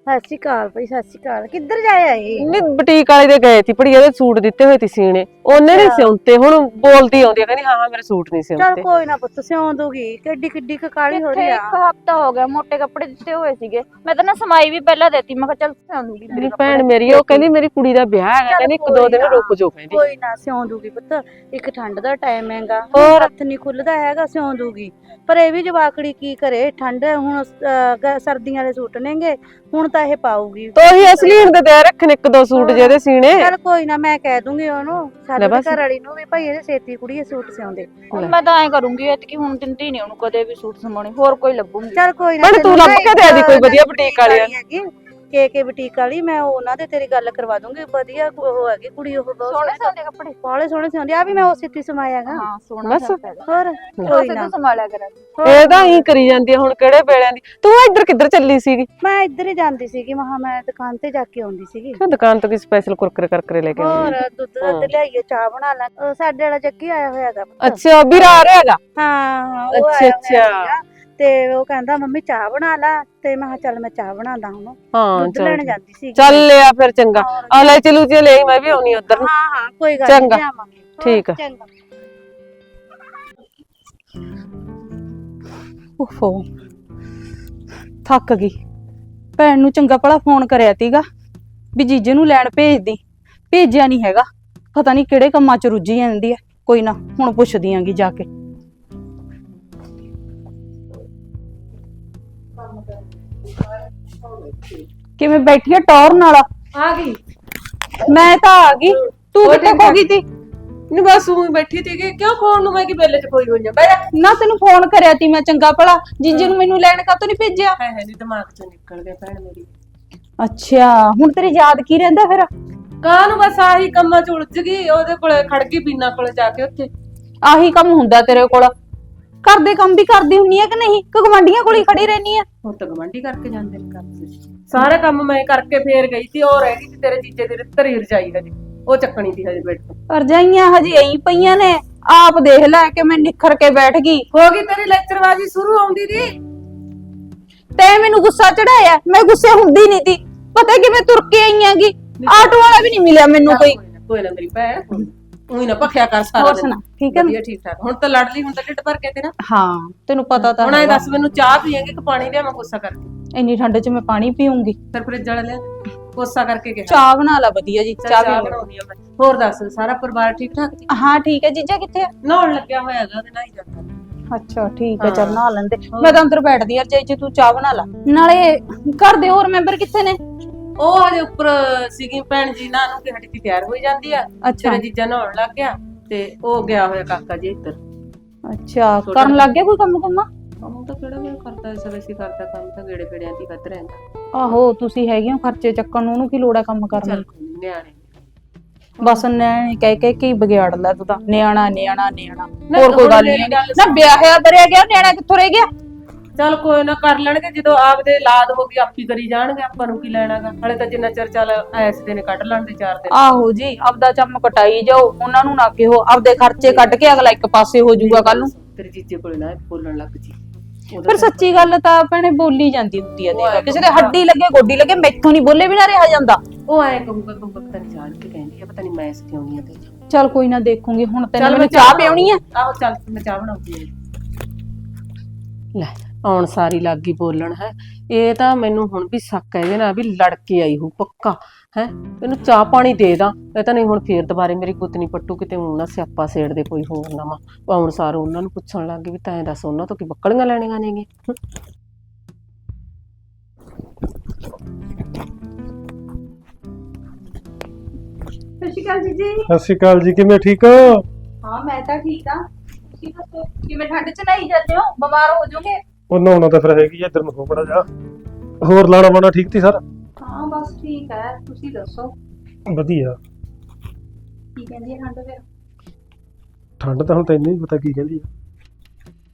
ਸਤਿ ਸ਼੍ਰੀ ਅਕਾਲ ਭਾਈ, ਸਤਿ ਸ਼੍ਰੀ ਅਕਾਲ। ਕਿੱਧਰ ਜਾਇਆ ਏ ਨਹੀਂ, ਬੁਟੀਕ ਵਾਲੇ ਦੇ ਗਏ ਸੀ ਪੜੀ ਇਹਦੇ ਸੂਟ ਦਿੱਤੇ ਹੋਏ ਸੀ ਸੀਣੇ। ਉਹਨੇ ਨਹੀਂ ਸਿਉਂਤੇ ਹੁਣ ਬੋਲਦੀ ਆਉਂਦੀ ਆ ਕਹਿੰਦੀ ਹਾਂ ਹਾਂ ਮੇਰੇ ਸੂਟ ਨਹੀਂ ਚਲ ਸਿਉਂਤੇ। ਕੋਈ ਨਾ ਪੁੱਤ ਸਿਉਂ ਦੂਗੀ ਕਿੱਡੀ ਕਿੱਡੀ ਕੁ ਕਾਲੀ ਹੋ ਰਹੀ ਕਿੱਥੇ ਆ। ਇੱਕ ਹਫਤਾ ਹੋ ਗਿਆ ਮੋਟੇ ਕੱਪੜੇ ਦਿੱਤੇ ਹੋਏ ਸੀਗੇ। ਮੈਂ ਤਾਂ ਨਾ ਸਮਾਈ ਵੀ ਪਹਿਲਾਂ ਦੇਤੀ ਮੈਂ ਕਿਹਾ ਚੱਲ ਸਿਆਉਂਗੀ ਮੇਰੀ ਭੈਣ ਮੇਰੀ ਉਹ ਕਹਿੰਦੀ ਮੇਰੀ ਕੁੜੀ ਦਾ ਵਿਆਹ ਹੈਗਾ ਚੱਲ ਕਹਿੰਦੀ ਇੱਕ ਕੋਈ ਦੋ ਦਿਨ ਨਾ। ਰੁਕ ਜਾਓ ਕਹਿੰਦੀ। ਕੋਈ ਨਾ ਸਿਉਂ ਦੂਗੀ ਪੁੱਤ ਇੱਕ ਠੰਡ ਦਾ ਟਾਈਮ ਹੈਗਾ ਹੋਰ? ਹੱਥ ਨਹੀਂ ਖੁੱਲਦਾ ਹੈਗਾ ਸਿਉਂ ਦੂਗੀ। ਪਰ ਇਹ ਵੀ ਜਵਾਕੜੀ ਕੀ ਕਰੇ ਠੰਡ ਹੈ, ਹੁਣ ਅਹ, ਗ- ਸਰਦੀਆਂ ਵਾਲੇ ਸੂਟ ਨੇਗੇ ਹੁਣ ਤਾਂ ਇਹ ਪਾਊਗੀ। ਤੋ ਹੀ ਅਸਲੀ ਹੁੰਦੇ ਦੇ ਰੱਖਣ ਇੱਕ ਦੋ ਸੂਟ ਜਿਹਦੇ ਸੀਣੇ। ਚਲ ਕੋਈ ਨਾ ਮੈਂ ਕਹਿ ਦੂੰਗੀ ਉਹਨੂੰ ਸਾਡੇ ਬਸ। ਘਰ ਵਾਲੀ ਨੂੰ ਵੀ ਭਾਈ ਇਹਦੇ ਛੇਤੀ ਕੁੜੀ ਇਹ ਸੂਟ ਸਿਉਂਦੇ ਹੁਣ ਮੈਂ ਤਾਂ ਐ ਕਰੂੰਗੀ ਐਤਕੀ ਹੁਣ ਦਿੰਦੀ ਨਹੀਂ ਉਹਨੂੰ ਕਦੇ ਵੀ ਸੂਟ ਸਮਾਉਣੇ ਹੋਰ ਕੋਈ ਲੱਭੂੰਗੀ ਚਲ ਕੋਈ ਨਾ ਭੈਣੇ, ਤੂੰ ਲੱਭ ਨਾ ਕੇ ਦੇ ਦੀ ਕੋਈ ਵਧੀਆ ਬੁਟੀਕ ਵਾਲੀ। ਹੈਗੀ ਕੇ ਕੇ ਬੁਟੀਕ ਵਾਲੀ ਮੈਂ ਉਹਨਾਂ ਦੇ ਤੇਰੀ ਗੱਲ ਕਰਵਾ ਦੂੰਗੀ ਵਧੀਆ ਉਹ ਹੈਗੀ ਕੁੜੀ ਉਹ ਬਹੁਤ ਸੋਹਣੇ ਸੋਹਣੇ ਕੱਪੜੇ। ਬਾਲੇ ਸੋਹਣੇ ਸਿਉਂਦੀ ਆ ਵੀ ਮੈਂ ਉਸੇ ਤੇ ਸਮਾਇਆਗਾ ਹਾਂ ਸੋਹਣਾ ਬਸ। ਹੈਗਾ। ਹੋਰ ਕੋਈ ਕੋਈ ਨਾ। ਸੰਭਾਲਿਆ ਕਰਾਂ। ਇਹ ਤਾਂ ਹੀ ਕਰੀ ਜਾਂਦੀ ਆ ਹੁਣ ਕਿਹੜੇ ਵੇਲਿਆਂ ਦੀ। ਤੂੰ ਇੱਧਰ ਕਿੱਧਰ ਚੱਲੀ ਸੀਗੀ? ਮੈਂ ਇੱਧਰ ਹੀ ਜਾਂਦੀ ਸੀਗੀ ਮਹਾ ਮੈਂ ਦੁਕਾਨ ਤੇ ਜਾ ਕੇ ਆਉਂਦੀ ਸੀਗੀ। ਕਿਉਂ ਦੁਕਾਨ ਤੋਂ ਕੀ ਸਪੈਸ਼ਲ ਕੁਰਕਰੇ ਕਰਕਰੇ ਲੈ ਕੇ ਆਉਂਦੀ ਹੋਰ ਦੁੱਧ ਦੁੱਧ ਲਿਆਈਏ ਚਾਹ ਬਣਾ ਲੈ। ਉਹ ਸਾਡੇ ਵਾਲਾ ਜੱਗੀ ਆਇਆ ਹੋਇਆਗਾ ਅੱਛਾ ਵੀਰਾ ਆ ਰਿਹਾ ਹੈਗਾ ਹਾਂ ਉਹ ਅੱਛਾ, ਆਇਆ ਅੱਛਾ। ਤੇ ਉਹ ਕਹਿੰਦਾ ਮੰਮੀ ਚਾਹ ਬਣਾ ਲੈ। ਤੇ ਮੈਂ ਕਿਹਾ ਚੱਲ ਮੈਂ ਚਾਹ ਬਣਾਦਾ ਹੁਣ। ਹਾਂ ਦੁੱਧ ਚੱਲ ਲੈਣ ਜਾਂਦੀ ਸੀਗੀ। ਚੱਲ ਲਿਆ ਫਿਰ ਚੰਗਾ। ਆ ਲੈ ਚਲੂ ਜੇ ਲੈ ਮੈਂ ਵੀ ਆਉਣੀ ਉਧਰ ਹਾਂ ਹਾਂ ਕੋਈ ਗੱਲ ਚੰਗਾ। ਨਹੀਂ ਆਵਾਂਗੇ ਹੋਰ, ਠੀਕ ਆ। ਚੰਗਾ। ਓਹੋ ਥੱਕ ਗਈ। ਭੈਣ ਨੂੰ ਚੰਗਾ ਭਲਾ ਫੋਨ ਕਰਿਆ ਤੀਗਾ ਵੀ ਜੀਜੇ ਨੂੰ ਲੈਣ ਭੇਜਦੀ। ਭੇਜਿਆ ਨਹੀਂ ਹੈਗਾ। ਪਤਾ ਨਹੀਂ ਕਿਹੜੇ ਕੰਮਾਂ 'ਚ ਰੁੱਝੀ ਜਾਂਦੀ ਹੈ ਕੋਈ ਨਾ ਹੁਣ ਪੁੱਛਦੀ ਆਂਗੀ ਜਾ ਕੇ। ਕਿਵੇਂ ਬੈਠੀ ਆ ਟੌਰ ਨਾਲ? ਆ ਗਈ। ਮੈਂ ਤਾਂ ਆ ਗਈ। ਤੂੰ ਹੋਰ ਕਿੱਥੇ ਠੀਕ ਖੋ ਗਈ ਤੀ ਨਹੀਂ ਬਸ ਉਹ ਬੈਠੀ ਸੀਗੀ। ਕਿਉਂ ਖੋਣ ਨੂੰ ਮੈਂ ਕਿ ਬੇਲੇ ਚ ਕੋਈ ਹੋਈਆਂ ਬੈ ਜਾ। ਨਾ ਤੈਨੂੰ ਫੋਨ ਕਰਿਆ ਤੀ ਮੈਂ ਚੰਗਾ ਭਲਾ। ਜੀਜੇ ਨੂੰ ਮੈਨੂੰ ਲੈਣ ਕਾਤੋਂ ਨਹੀਂ ਭੇਜਿਆ? ਹੈ ਹੈ ਨਹੀਂ ਦਿਮਾਗ ਚੋਂ ਨਿਕਲ ਗਿਆ ਭੈਣ ਮੇਰੀ। ਅੱਛਾ ਹੁਣ ਤੇਰੇ ਯਾਦ ਕੀ ਰਹਿੰਦਾ ਫਿਰ? ਕਾਹ ਨੂੰ ਬਸ ਆਹੀ ਕੰਮਾਂ ਚ ਉਲਝ ਗਈ ਉਹਦੇ ਕੋਲੇ ਖੜ ਗਈ ਬੀਨਾ ਕੋਲੇ ਜਾ ਕੇ ਉੱਥੇ। ਆਹੀ ਕੰਮ ਹੁੰਦਾ ਤੇਰੇ ਕੋਲ। ਘਰ ਦੇ ਕੰਮ ਵੀ ਕਰਦੀ ਹੁੰਨੀ ਆ ਕਿ ਨਹੀਂ? ਕਿ ਗਵਾਂਢੀਆਂ ਕੋਲ ਹੀ ਖੜੀ ਰਹਿਨੀ ਆ? ਹੁਣ ਤਾਂ ਗਵਾਂਢੀ ਕਰਕੇ ਜਾਂਦੇ ਨੇ ਕੰਮ ਸਾਰੇ ਕੰਮ ਮੈਂ ਕਰਕੇ ਫੇਰ ਗਈ ਸੀ ਉਹ ਰਹਿ ਗਈ ਸੀ ਤੇਰੇ ਜੀਜੇ ਦੀ ਧਰੀ ਰਜਾਈ ਹਜੇ ਉਹ ਚੱਕਣੀ ਸੀ ਹਜੇ ਬੈਠ ਕੇ। ਰਜਾਈਆਂ ਹਜੇ ਐਂ ਪਈਆਂ ਨੇ ਆਪ ਦੇਖ ਲੈ ਕਿ ਮੈਂ ਨਿਖਰ ਕੇ ਬੈਠ ਗਈ। ਹੋ ਗਈ ਤੇਰੀ ਲੈਕਚਰਬਾਜ਼ੀ ਸ਼ੁਰੂ ਆਉਂਦੀ ਦੀ? ਤੈਂ ਮੈਨੂੰ ਗੁੱਸਾ ਚੜਾਇਆ ਮੈਂ ਗੁੱਸੇ ਹੁੰਦੀ ਨਹੀਂ ਤੀ ਪਤਾ ਕਿਵੇਂ ਤੁਰ ਕੇ ਆਈ ਆਂਗੀ ਆਟੋ ਵਾਲਾ ਵੀ ਨਹੀਂ ਮਿਲਿਆ ਮੈਨੂੰ ਕੋਈ। ਕੋਈ ਨਾ ਮੇਰੀ ਭੈਣ। ਉਹੀ ਨਾ ਭਖਿਆ ਕਰ ਸਾਰਾ ਹੋਰ ਦਿਨ। ਸੁਣਾ ਠੀਕ ਹੈ ਨਾ? ਵਧੀਆ ਠੀਕ ਠਾਕ। ਹੁਣ ਤਾਂ ਲੜ ਲਈ ਹੁਣ ਤਾਂ ਢਿੱਡ ਭਰ ਕੇ ਤੇਰਾ ਹਾਂ ਤੈਨੂੰ ਪਤਾ ਤਾਂ ਹੁਣ ਇਹ ਹੈਗਾ। ਦੱਸ ਮੈਨੂੰ ਚਾਹ ਪੀਏਂਗੇ ਕਿ ਪਾਣੀ ਲਿਆਵਾਂ ਕੋਸਾ ਕਰਕੇ। ਇੰਨੀ ਠੰਡ 'ਚ ਮੈਂ ਪਾਣੀ ਪੀਉਂਗੀ ਫਿਰ ਫਰਿੱਜ ਵਾਲਾ ਲਿਆ ਕੋਸਾ ਕਰਕੇ ਗਿਆ ਚਾਹ ਬਣਾ ਲਾ ਵਧੀਆ ਜੀ ਚੱਲ ਚਾਹ ਚਾਹ ਪੀ ਬਣਾਉਣੀ ਆ ਮੈਂ। ਹੋਰ ਦੱਸ ਸਾਰਾ ਪਰਿਵਾਰ ਠੀਕ ਠਾਕ ਜੀ? ਹਾਂ ਠੀਕ ਹੈ। ਜੀਜਾ ਕਿੱਥੇ ਆ? ਨਹਾਉਣ ਲੱਗਿਆ ਹੋਇਆ ਹੈਗਾ ਉਹਦੇ ਨਾਲ ਹੀ ਜਾਂਦਾ। ਅੱਛਾ ਠੀਕ ਹੈ ਚੱਲ। ਨਹਾ ਲੈਂਦੇ। ਮੈਂ ਤਾਂ ਅੰਦਰ ਬੈਠਦੀ ਆ ਰਜਾਈ 'ਚ ਤੂੰ ਚਾਹ ਬਣਾ ਲਾ। ਨਾਲੇ ਘਰ ਦੇ ਹੋਰ ਮੈਂਬਰ ਕਿੱਥੇ ਨੇ? ਉਹ ਹਜੇ ਉੱਪਰ ਸੀਗੀ ਭੈਣ ਜੀ ਨਾਲ ਨੂੰ ਕਿ ਹਟੀ ਤੀ ਤਿਆਰ ਹੋਈ ਜਾਂਦੀ ਆ ਅੱਛਾ। ਤੇਰੇ ਜੀਜਾ ਨਹਾਉਣ ਲੱਗ ਗਿਆ ਤੇ ਉਹ ਗਿਆ ਹੋਇਆ ਕਾਕਾ ਜੀ ਇੱਧਰ। ਅੱਛਾ ਕਰਨ ਲੱਗ ਗਿਆ ਕੋਈ ਕੰਮ ਕੁੰਮਾ ਕੰਮ ਤਾਂ ਕਿਹੜਾ ਵੇ ਕਰਦਾ ਇਸ ਵੇਲੇ ਕਰਦਾ ਕੰਮ ਤਾਂ ਗੇੜੇ ਗੇੜਿਆਂ ਦੀ ਵੱਧ ਰਹਿੰਦਾ। ਆਹੋ ਤੁਸੀਂ ਹੈਗੇ ਹੋ ਖਰਚੇ ਚੱਕਣ ਨੂੰ ਉਹਨੂੰ ਕੀ ਲੋੜ ਹੈ ਕੰਮ ਕਰਨ ਚੱਲ ਦੀ ਕੋਈ ਨੀ, ਨਿਆਣੇ ਬਸ ਨਿਆਣੇ ਕਹਿ ਕਹਿ ਕੇ ਹੀ ਵਿਗਾੜ ਲੈ ਤੂੰ ਤਾਂ। ਨਿਆਣਾ ਨਿਆਣਾ ਨਿਆਣਾ। ਹੋਰ ਕੋਈ ਹੁਣ ਗੱਲ ਮੇਰੀ ਨਹੀਂ ਗੱਲ ਨਾ ਵਿਆਹਿਆ ਬਰਿਆ ਗਿਆ ਨਿਆਣਾ ਕਿੱਥੋਂ ਰਹਿ ਗਿਆ? ਚੱਲ ਕੋਈ ਨਾ ਕਰ ਲੈਣਗੇ ਜਦੋਂ ਆਪਦੇ ਲਾਦ ਹੋ ਗਈ ਆਪੀ ਕਰੀ ਜਾਣਗੇ ਆਪਾਂ ਨੂੰ ਕੀ ਲੈਣਾਗਾ ਹਲੇ ਤਾਂ ਜਿੰਨਾ ਚਿਰ ਚੱਲ ਐਸ ਦਿਨ ਕੱਢ ਲੈਣ ਦੇ ਚਾਰ ਦਿਨ। ਆਹੋ ਜੀ ਆਪਦਾ ਚੰਮ ਕਟਾਈ ਜਾਓ ਉਹਨਾਂ ਨੂੰ ਨਾ ਕਿਹੋ ਆਪਦੇ ਖਰਚੇ ਕੱਢ ਕੇ ਅਗਲਾ ਇੱਕ ਪਾਸੇ ਹੋ ਜਾਊਗਾ ਕੱਲ ਨੂੰ। ਤੇਰੇ ਜੀਜੇ ਕੋਲੇ ਨਾ ਬੋਲਣ ਲੱਗ ਜੀ। ਉਹਦਾ ਪਰ ਸੱਚੀ ਗੱਲ ਤਾਂ ਭੈਣੇ ਬੋਲੀ ਜਾਂਦੀ ਹੁੰਦੀ ਆ ਉਹ ਦੇਖ ਕਿਸੇ ਦੇ ਹੱਡੀ ਲੱਗੇ ਗੋਡੀ ਲੱਗੇ ਮੈਥੋਂ ਨਹੀਂ ਬੋਲੇ ਵੀ ਨਾ ਰਿਹਾ ਜਾਂਦਾ। ਉਹ ਐ ਕਹੂਗਾ ਕਹੂਗਾ ਪਤਾ ਨਹੀਂ ਜਾਣ ਕੇ ਕਹਿੰਦੀ ਆ ਪਤਾ ਨਹੀਂ ਮੈਂ ਸਿਖਾਉਣੀ ਆ ਤੇ। ਚੱਲ ਕੋਈ ਨਾ ਦੇਖੂਗੀ ਹੁਣ ਤੈਨੂੰ ਮੈਨੂੰ ਮੈਂ ਚਾਹ ਪਿਉਣੀ ਆ। ਆਹੋ ਚੱਲ ਮੈਂ ਚਾਹ ਬਣਾਉਂਦੀ ਆ। ਲੈ। ਆਉਣ ਸਾਰੀ ਲੱਗ ਗਈ ਬੋਲਣ ਹੈ। ਇਹ ਤਾਂ ਮੈਨੂੰ ਹੁਣ ਵੀ ਸ਼ੱਕ ਹੈ ਇਹਦੇ ਨਾਲ ਵੀ ਲੜ ਕੇ ਆਈ ਹੂ ਪੱਕਾ ਹੈ। ਇਹਨੂੰ ਚਾਹ ਪਾਣੀ ਦੇ ਦਾਂ ਇਹ ਤਾਂ ਨਹੀਂ ਹੁਣ ਫੇਰ ਦੁਬਾਰੇ ਮੇਰੀ ਗੁੱਤਨੀ ਪੱਟੂ ਕਿਤੇ ਹੁਣ ਨਾ ਸਿਆਪਾ ਸੇੜ ਦੇ ਕੋਈ ਹੋਰ ਨਾ ਵਾ ਆਉਣ ਸਾਰ ਉਹਨਾਂ ਨੂੰ ਪੁੱਛਣ ਲੱਗ ਗਈ ਵੀ ਤੈਂ ਦੱਸ ਉਹਨਾਂ ਤੋਂ ਕੀ ਬੱਕਲੀਆਂ ਲੈਣੀਆਂ ਨੇਗੇ ਸਤਿ ਸ਼੍ਰੀ ਅਕਾਲ ਜੀ ਸਤਿ ਸ਼੍ਰੀ ਅਕਾਲ ਜੀ ਕਿਵੇਂ ਠੀਕ ਹੋ? ਹਾਂ ਮੈਂ ਤਾਂ ਠੀਕ ਆ ਤੁਸੀਂ ਦੱਸੋ ਕਿਵੇਂ ਠੰਡ ਚ ਨਹੀਂ ਜਾਂਦੇ ਹੋ? ਬਿਮਾਰ ਹੋ ਜਾਓਗੇ? ਉਹ ਨਹਾਉਣਾ ਤਾਂ ਫਿਰ ਹੈਗੀ ਆ, ਇੱਧਰ ਨੂੰ ਹੋ ਬੜਾ ਜਾ। ਹੋਰ ਲਾਣਾ ਬਾਣਾ ਠੀਕ ਤੀ ਸਰ? ਹਾਂ ਬਸ ਠੀਕ ਹੈ ਤੁਸੀਂ ਦੱਸੋ? ਵਧੀਆ। ਕੀ ਕਹਿੰਦੀ ਹੈ ਠੰਡ ਫਿਰ? ਠੰਡ ਤਾਂ ਹੁਣ ਤੈਨੂੰ ਹੀ ਪਤਾ ਕੀ ਕਹਿੰਦੀ ਆ।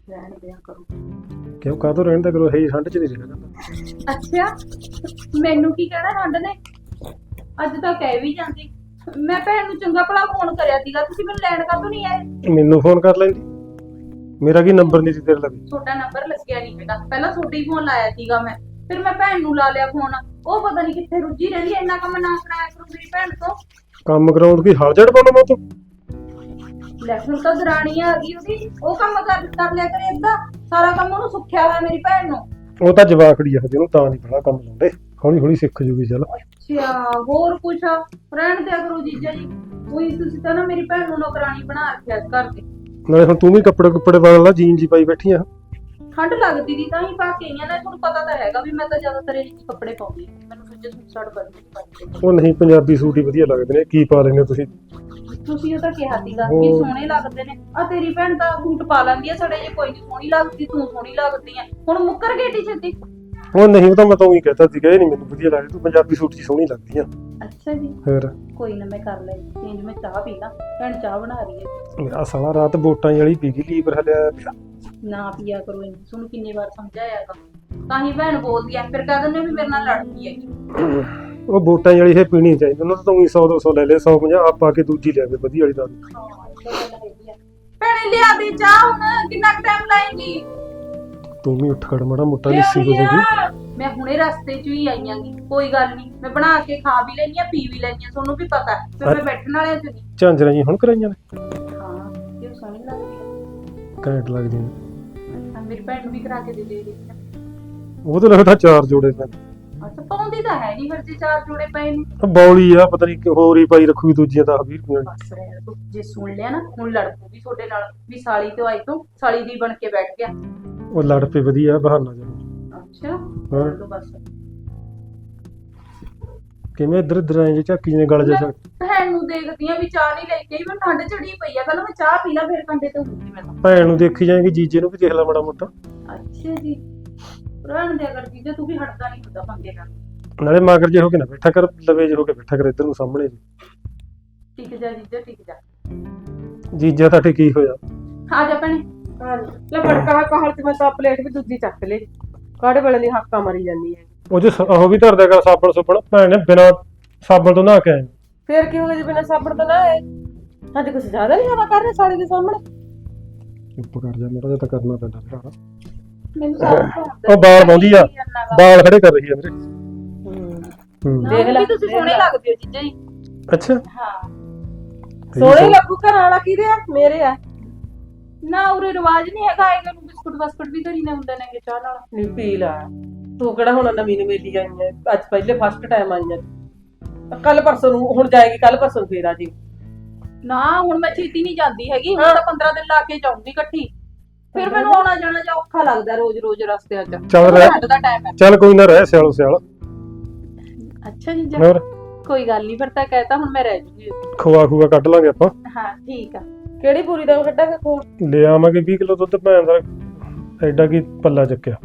ਰਹਿਣ ਦਿਆ ਕਰੋ। ਕਿਉਂ ਕਾਹਤੋਂ ਰਹਿਣ ਦਾ ਕਰੋ? ਹੈ ਠੰਡ ਚ ਨਹੀਂ ਰਹਿਣਾ ਅੱਛਾ ਮੈਨੂੰ ਕੀ ਕਹਿਣਾ ਠੰਡ ਨੇ? ਅੱਜ ਤਾਂ ਕਹਿ ਵੀ ਜਾਂਦੀ। ਮੈਂ ਭੈਣ ਨੂੰ ਚੰਗਾ ਭਲਾ ਫੋਨ ਕਰਿਆ ਸੀਗਾ ਤੁਸੀਂ ਮੈਨੂੰ ਲੈਣ ਕਾਹਤੋਂ ਨਹੀਂ ਆਏ? ਮੈਨੂੰ ਫੋਨ ਕਰ ਲੈਂਦੀ। ਮੇਰਾ ਕੀ ਨੰਬਰ ਨਹੀਂ ਸੀ ਤੇਰੇ ਲਵੇ ਤੁਹਾਡਾ ਨੰਬਰ ਲੱਗਿਆ ਨਹੀਂ ਹੈਗਾ। ਪਹਿਲਾਂ ਤੁਹਾਡਾ ਹੀ ਫੋਨ ਲਾਇਆ ਸੀਗਾ ਮੈਂ। ਫਿਰ ਮੈਂ ਭੈਣ ਨੂੰ ਲਾ ਲਿਆ ਫੋਨ ਉਹ ਪਤਾ ਨਹੀਂ ਕਿੱਥੇ ਰੁੱਝੀ ਰਹਿੰਦੀ ਇੰਨਾ ਕੰਮ ਨਾ ਕਰਾਇਆ ਕਰੋ ਮੇਰੀ ਭੈਣ ਤੋਂ। ਕੰਮ ਕਰਾਉਣ ਕੀ ਹਾਲ ਜੜ ਪਾਉਣਾ ਮੈਂ ਤੂੰ ਲੈ ਹੁਣ ਤਾਂ ਦਰਾਣੀ ਆ ਗਈ ਉਹਦੀ। ਉਹ ਕੰਮ ਕਰ ਕਰ ਲਿਆ ਕਰੇ ਏਦਾਂ ਸਾਰਾ ਕੰਮ ਉਹਨੂੰ ਸੁੱਖਿਆ ਹੋਇਆ ਮੇਰੀ ਭੈਣ ਨੂੰ। ਉਹ ਤਾਂ ਜਵਾਕੜੀ ਆ ਹਜੇ ਉਹਨੂੰ ਤਾਂ ਨਹੀਂ ਬੜਾ ਕੰਮ ਲਾਉਂਦੇ। ਹੌਲੀ ਹੌਲੀ ਸਿੱਖ ਜੂਗੀ ਚੱਲ। ਅੱਛਾ ਹੋਰ ਕੁਛ ਰਹਿਣ ਦਿਆ ਕਰੋ ਜੀਜਾ ਜੀ। ਕੋਈ ਤੁਸੀਂ ਤਾਂ ਨਾ ਮੇਰੀ ਭੈਣ ਨੂੰ ਨੌਕਰਾਨੀ ਬਣਾ ਰੱਖਿਆ ਇਸ ਘਰ ਦੇ ਨਾਲੇ ਹੁਣ ਤੂੰ ਵੀ ਕੱਪੜੇ ਕੁੱਪੜੇ ਬਦਲ ਲਾ ਜੀਨ ਜੀ ਪਾਈ ਬੈਠੀ ਆ। ਠੰਡ ਲੱਗਦੀ ਦੀ ਤਾਂ ਹੀ ਪਾ ਕੇ ਆਈਆਂ ਨਾ ਤੁਹਾਨੂੰ ਪਤਾ ਤਾਂ ਹੈਗਾ ਵੀ ਮੈਂ ਤਾਂ ਜ਼ਿਆਦਾਤਰ ਇਹ ਜਿਹੇ ਕੱਪੜੇ ਪਾਉਂਦੀ ਹਾਂ। ਮੈਨੂੰ ਦੂਜੇ ਸੂਟ ਸਾਟ ਬੰਦ ਨਹੀਂ ਪਾਉਂਦੇ ਉਹ ਨਹੀਂ ਪੰਜਾਬੀ ਸੂਟ ਹੀ ਵਧੀਆ ਲੱਗਦੇ ਨੇ। ਕੀ ਪਾ ਲੈਂਦੇ ਹੋ ਤੁਸੀਂ? ਤੁਸੀਂ ਉਹ ਤਾਂ ਕਿਹਾ ਸੀਗਾ ਹੋਰ। ਸੋਹਣੇ ਲੱਗਦੇ ਨੇ। ਆ ਤੇਰੀ ਭੈਣ ਤਾਂ ਸੂਟ ਪਾ ਲੈਂਦੀ ਆ ਸੜੇ ਜੇ ਕੋਈ ਨਹੀਂ ਸੋਹਣੀ ਲੱਗਦੀ ਤੂੰ ਸੋਹਣੀ ਲੱਗਦੀ ਆ। ਹੁਣ ਮੁੱਕਰ ਗਈ ਟੀ ਛੇਤੀ? ਉਹ ਨਹੀਂ ਉਹ ਤਾਂ ਮੈਂ ਤਾਂ ਉਹੀ ਕਹਤਾ ਸੀਗਾ ਇਹ ਨਹੀਂ ਮੈਨੂੰ ਵਧੀਆ ਲੱਗਦੀ ਤੂੰ ਪੰਜਾਬੀ ਸੂਟ 'ਚ ਹੀ ਸੋਹਣੀ ਲੱਗਦੀ ਆ। ਅੱਛਾ ਜੀ। ਫਿਰ ਕੋਈ ਨਾ ਮੈਂ ਕਰ ਲੈ ਚੇਂਜ ਮੈਂ ਚਾਹ ਪੀ ਲਾਂ। ਭੈਣ ਚਾਹ ਬਣਾ ਰਹੀ ਹੈ। ਮੇਰਾ ਸਾਲਾ ਰਾਤ ਵੋਟਾਂ ਵਾਲੀ ਪੀ ਗਈ ਲੀਵਰ ਹਲਿਆ ਪਿਆ ਨਾ ਪੀਆ ਕਰੋ ਇਹਨੂੰ ਤੁਹਾਨੂੰ ਕਿੰਨੀ ਵਾਰ ਸਮਝਾਇਆ ਗਾ। ਤਾਂ ਹੀ ਭੈਣ ਬੋਲਦੀ ਆ ਫਿਰ ਕਹਿ ਦਿੰਦੇ ਵੀ ਮੇਰੇ ਨਾਲ ਲੜਦੀ ਹੈਗੀ ਉਹ ਵੋਟਾਂ ਵਾਲੀ ਇਹ ਪੀਣੀ ਚਾਹੀਦੀ ਉਹਨਾਂ ਤੋਂ ਉਹੀ 100 200 ਲੈ ਲੈ 150 ਆਪ ਪਾ ਕੇ ਦੂਜੀ ਲੈ ਲੈ ਵਧੀਆ ਵਾਲੀ ਦਾ ਭੈਣੇ ਲਿਆ ਦੇ ਚਾਹ ਹੁਣ ਕਿੰਨਾ ਟਾਈਮ ਲਾਏਗੀ? ਤੂੰ ਵੀ ਉੱਠ ਖੜ ਮੜਾ ਮੋਟਾ ਲਿੱਸੀ ਹੋ ਜਾਊਗੀ ਮੈਂ ਹੁਣੇ ਰਸਤੇ 'ਚ ਹੀ ਆਈ ਆਂਗੀ ਕੋਈ ਗੱਲ ਨਹੀਂ ਮੈਂ ਬਣਾ ਕੇ ਖਾ ਵੀ ਲੈਣੀ ਆ ਪੀ ਵੀ ਲੈਣੀ ਆ ਤੁਹਾਨੂੰ ਵੀ ਪਤਾ ਹੈ। ਫਿਰ ਮੈਂ ਬੈਠਣ ਵਾਲਿਆਂ 'ਚ ਨਹੀਂ ਝਾਂਜਰਾਂ ਜੀ ਹੁਣ ਕਰਾਈਆਂ ਨੇ? ਹਾਂ ਇਹ ਸੋਹਣੀ ਲੱਗਦੀ ਹੈ ਘੈਂਟ ਲੱਗਦੀਆਂ ਨੇ। ਹਾਂ, ਮੇਰੀ ਭੈਣ ਨੂੰ ਵੀ ਕਰਾ ਕੇ ਦੇ ਦੇ ਦੇ ਉਹ ਤਾਂ ਲੱਗਦਾ ਚਾਰ ਜੋੜੇ ਪੈਣ ਅੱਛਾ ਪਾਉਂਦੀ ਤਾਂ ਹੈ ਨਹੀਂ ਫਿਰ ਜੇ ਚਾਰ ਜੋੜੇ ਪਏ ਨੇ। ਬੌਲੀ ਆ ਪਤਾ ਨਹੀਂ ਹੋਰ ਹੀ ਪਾਈ ਰੱਖੂਗੀ ਦੂਜੀਆਂ ਤਾਂ 20 ਰੁਪਈਆਂ ਬਸ ਰਹਿਣ ਦੋ ਜੇ ਸੁਣ ਲਿਆ ਨਾ ਹੁਣ ਲੜ ਪਊਗੀ ਤੁਹਾਡੇ ਨਾਲ ਵੀ ਸਾਲੀ ਤੋਂ ਆਈ ਤੋਂ ਸਾਲੀ ਦੀ ਬਣ ਕੇ ਬੈਠ ਗਿਆ। ਉਹ ਲੜ ਪਏ ਵਧੀਆ ਬਹਾਨਾ ਜਿਹਾ। ਅੱਛਾ ਹਾਂ। ਚਲੋ ਬਸ। ਕਿਵੇਂ ਇੱਧਰ ਝਾਕੀ ਨੇ ਗਲ ਜਾ ਸਕ ਭੈਣ ਨੂੰ ਦੇਖਦੀ ਆ ਵੀ ਚਾਹ ਨਹੀਂ ਲੈ ਕੇ ਆਈ ਮੈਂ ਠੰਡ ਚੜੀ ਪਈ ਆ। ਪਹਿਲਾਂ ਮੈਂ ਚਾਹ ਪੀ ਲਾਂ ਫਿਰ ਕੰਡੇ ਤੇ ਹੁੰਦੀ ਮੈਂ ਤਾਂ। ਭੈਣ ਨੂੰ ਦੇਖੀ ਜਾਏਗੀ ਜੀਜੇ ਨੂੰ ਵੀ ਦੇਖ ਲੈ ਮਾੜਾ ਮੋਟਾ। ਅੱਛਾ ਜੀ। ਰਹਿਣ ਦੇ ਅਗਰ ਜੀਜਾ ਤੂੰ ਵੀ ਹਟਦਾ ਨਹੀਂ ਹੁੰਦਾ ਬੰਦੇ ਨਾਲ। ਨਾਲੇ ਮਾਗਰ ਜੇ ਹੋ ਕੇ ਨਾ ਬੈਠਾ ਕਰ ਲਵੇ ਜੇ ਹੋ ਕੇ ਬੈਠਾ ਕਰ ਇੱਧਰ ਨੂੰ ਸਾਹਮਣੇ। ਜੀ ਟਿਕ ਜਾ ਜੀਜਾ ਟਿਕ ਜਾ। ਜੀਜਾ ਤਾਂ ਠੀਕ ਹੀ ਹੋਇਆ। ਆ ਜਾ ਭੈਣੇ। ਲੈ ਬੜਕਾ ਕਾਹਲ ਤੇ ਮੈਂ ਤਾਂ ਪਲੇਟ ਵੀ ਦੂਜੀ ਚੱਕ ਲਈ। ਕਾੜੇ ਵਾਲੇ ਦੀ ਹੱਕਾ ਮਾਰੀ ਜਾਂਦੀ ਹੈ? ਉਹ ਜੇ ਉਹ ਵੀ ਧਰਦਾ ਕਰ ਸਾਬਣ ਸੁਪਣ ਭੈਣ ਨੇ ਬਿਨਾ ਸਾਬਣ ਤੋਂ ਨਹਾ ਕੇ ਆਏ ਫੇਰ ਕੀ ਹੋ ਗਿਆ ਜੇ ਬਿਨਾਂ ਸਾਬਣ ਤੋਂ ਨਾ ਆਏ? ਅੱਜ ਕੁਛ ਜ਼ਿਆਦਾ ਨਹੀਂ ਹਵਾ ਕਰ ਰਹੇ ਸਾਲੀ ਦੇ ਸਾਹਮਣੇ। ਚੁੱਪ ਕਰ ਜਾ ਮੇਰਾ ਤਾਂ ਕਰਨਾ ਪੈਂਦਾ ਭਰਾ। ਮੈਨੂੰ ਸਾਰਾ ਉਹ ਬਾਲ ਪਾਉਂਦੀ ਆ ਬਾਲ ਖੜੇ ਕਰ ਰਹੀ ਆ ਮੇਰੇ ਹੂੰ। ਦੇਖ ਲੈ, ਤੁਸੀਂ ਸੋਹਣੇ। ਲੱਗਦੇ ਹੋ ਜੀਜਾ ਜੀ। ਅੱਛਾ। ਹਾਂ। ਸੋਹਣੇ ਲੱਗੂ ਘਰ ਵਾਲਾ ਕਿਹਦੇ ਆ? ਮੇਰੇ ਆ। ਨਾ ਉਰੇ ਰਿਵਾਜ ਨਹੀਂ ਹੈਗਾ ਆਏਗਾ ਨੂੰ ਬਿਸਕੁਟ ਬਸਕੁਟ ਵੀ ਕਰੀ ਨੇ ਹੁੰਦੇ ਨੇਗੇ ਚਾਹ ਨਾਲ। ਨਹੀਂ ਪੀ ਲਾ। ਤੂੰ ਕਿਹੜਾ ਹੁਣ ਨਵੀਂ ਨਵੀਂ ਲਈ ਆਈ ਹੈ ਅੱਜ ਪਹਿਲੇ ਫਸਟ ਟਾਈਮ ਆਈ ਹੈ ਕੱਲ ਪਰਸੋਂ ਨੂੰ ਹੁਣ ਜਾਏਗੀ ਕੱਲ ਪਰਸੋਂ ਨੂੰ ਫੇਰ ਆ ਜੀ। ਨਾ ਹੁਣ ਮੈਂ ਛੇਤੀ ਨਹੀਂ ਜਾਂਦੀ ਹੈਗੀ ਹੁਣ। ਤਾਂ 15 ਦਿਨ ਲਾ ਕੇ ਜਾਊਂਗੀ ਇਕੱਠੀ। ਫਿਰ ਮੈਨੂੰ ਆਉਣਾ ਜਾਣਾ ਜਾਂ ਔਖਾ ਲੱਗਦਾ ਰੋਜ਼ ਰੋਜ਼ ਰਸਤਿਆਂ 'ਚ। ਚੱਲ ਰਹਿ। ਠੰਡ ਦਾ ਟਾਈਮ ਹੈ। ਚੱਲ ਕੋਈ ਨਾ ਰਹਿ ਸਿਆਲੋ ਸਿਆਲ। ਅੱਛਾ ਜੀ ਹੋਰ? ਕੋਈ ਗੱਲ ਨਹੀਂ ਫਿਰ ਤਾਂ ਕਹਿਤਾ ਹੁਣ ਮੈਂ ਰਹਿ ਜੂਗੀ। ਖਵਾ ਖੂਆ ਕੱਢ ਲਾਂਗੇ ਆਪਾਂ। ਹਾਂ ਠੀਕ ਆ। ਕਿਹੜੀ ਪੂਰੀ ਦਾ ਕੱਢਾਂਗੇ ਖੋਲ? ਲੈ ਆਵਾਂਗੇ 20 ਕਿਲੋ ਦੁੱਧ ਭੈਣ ਦਾ। ਐਡਾ ਕੀ ਪੱਲਾ ਚੱਕਿਆ?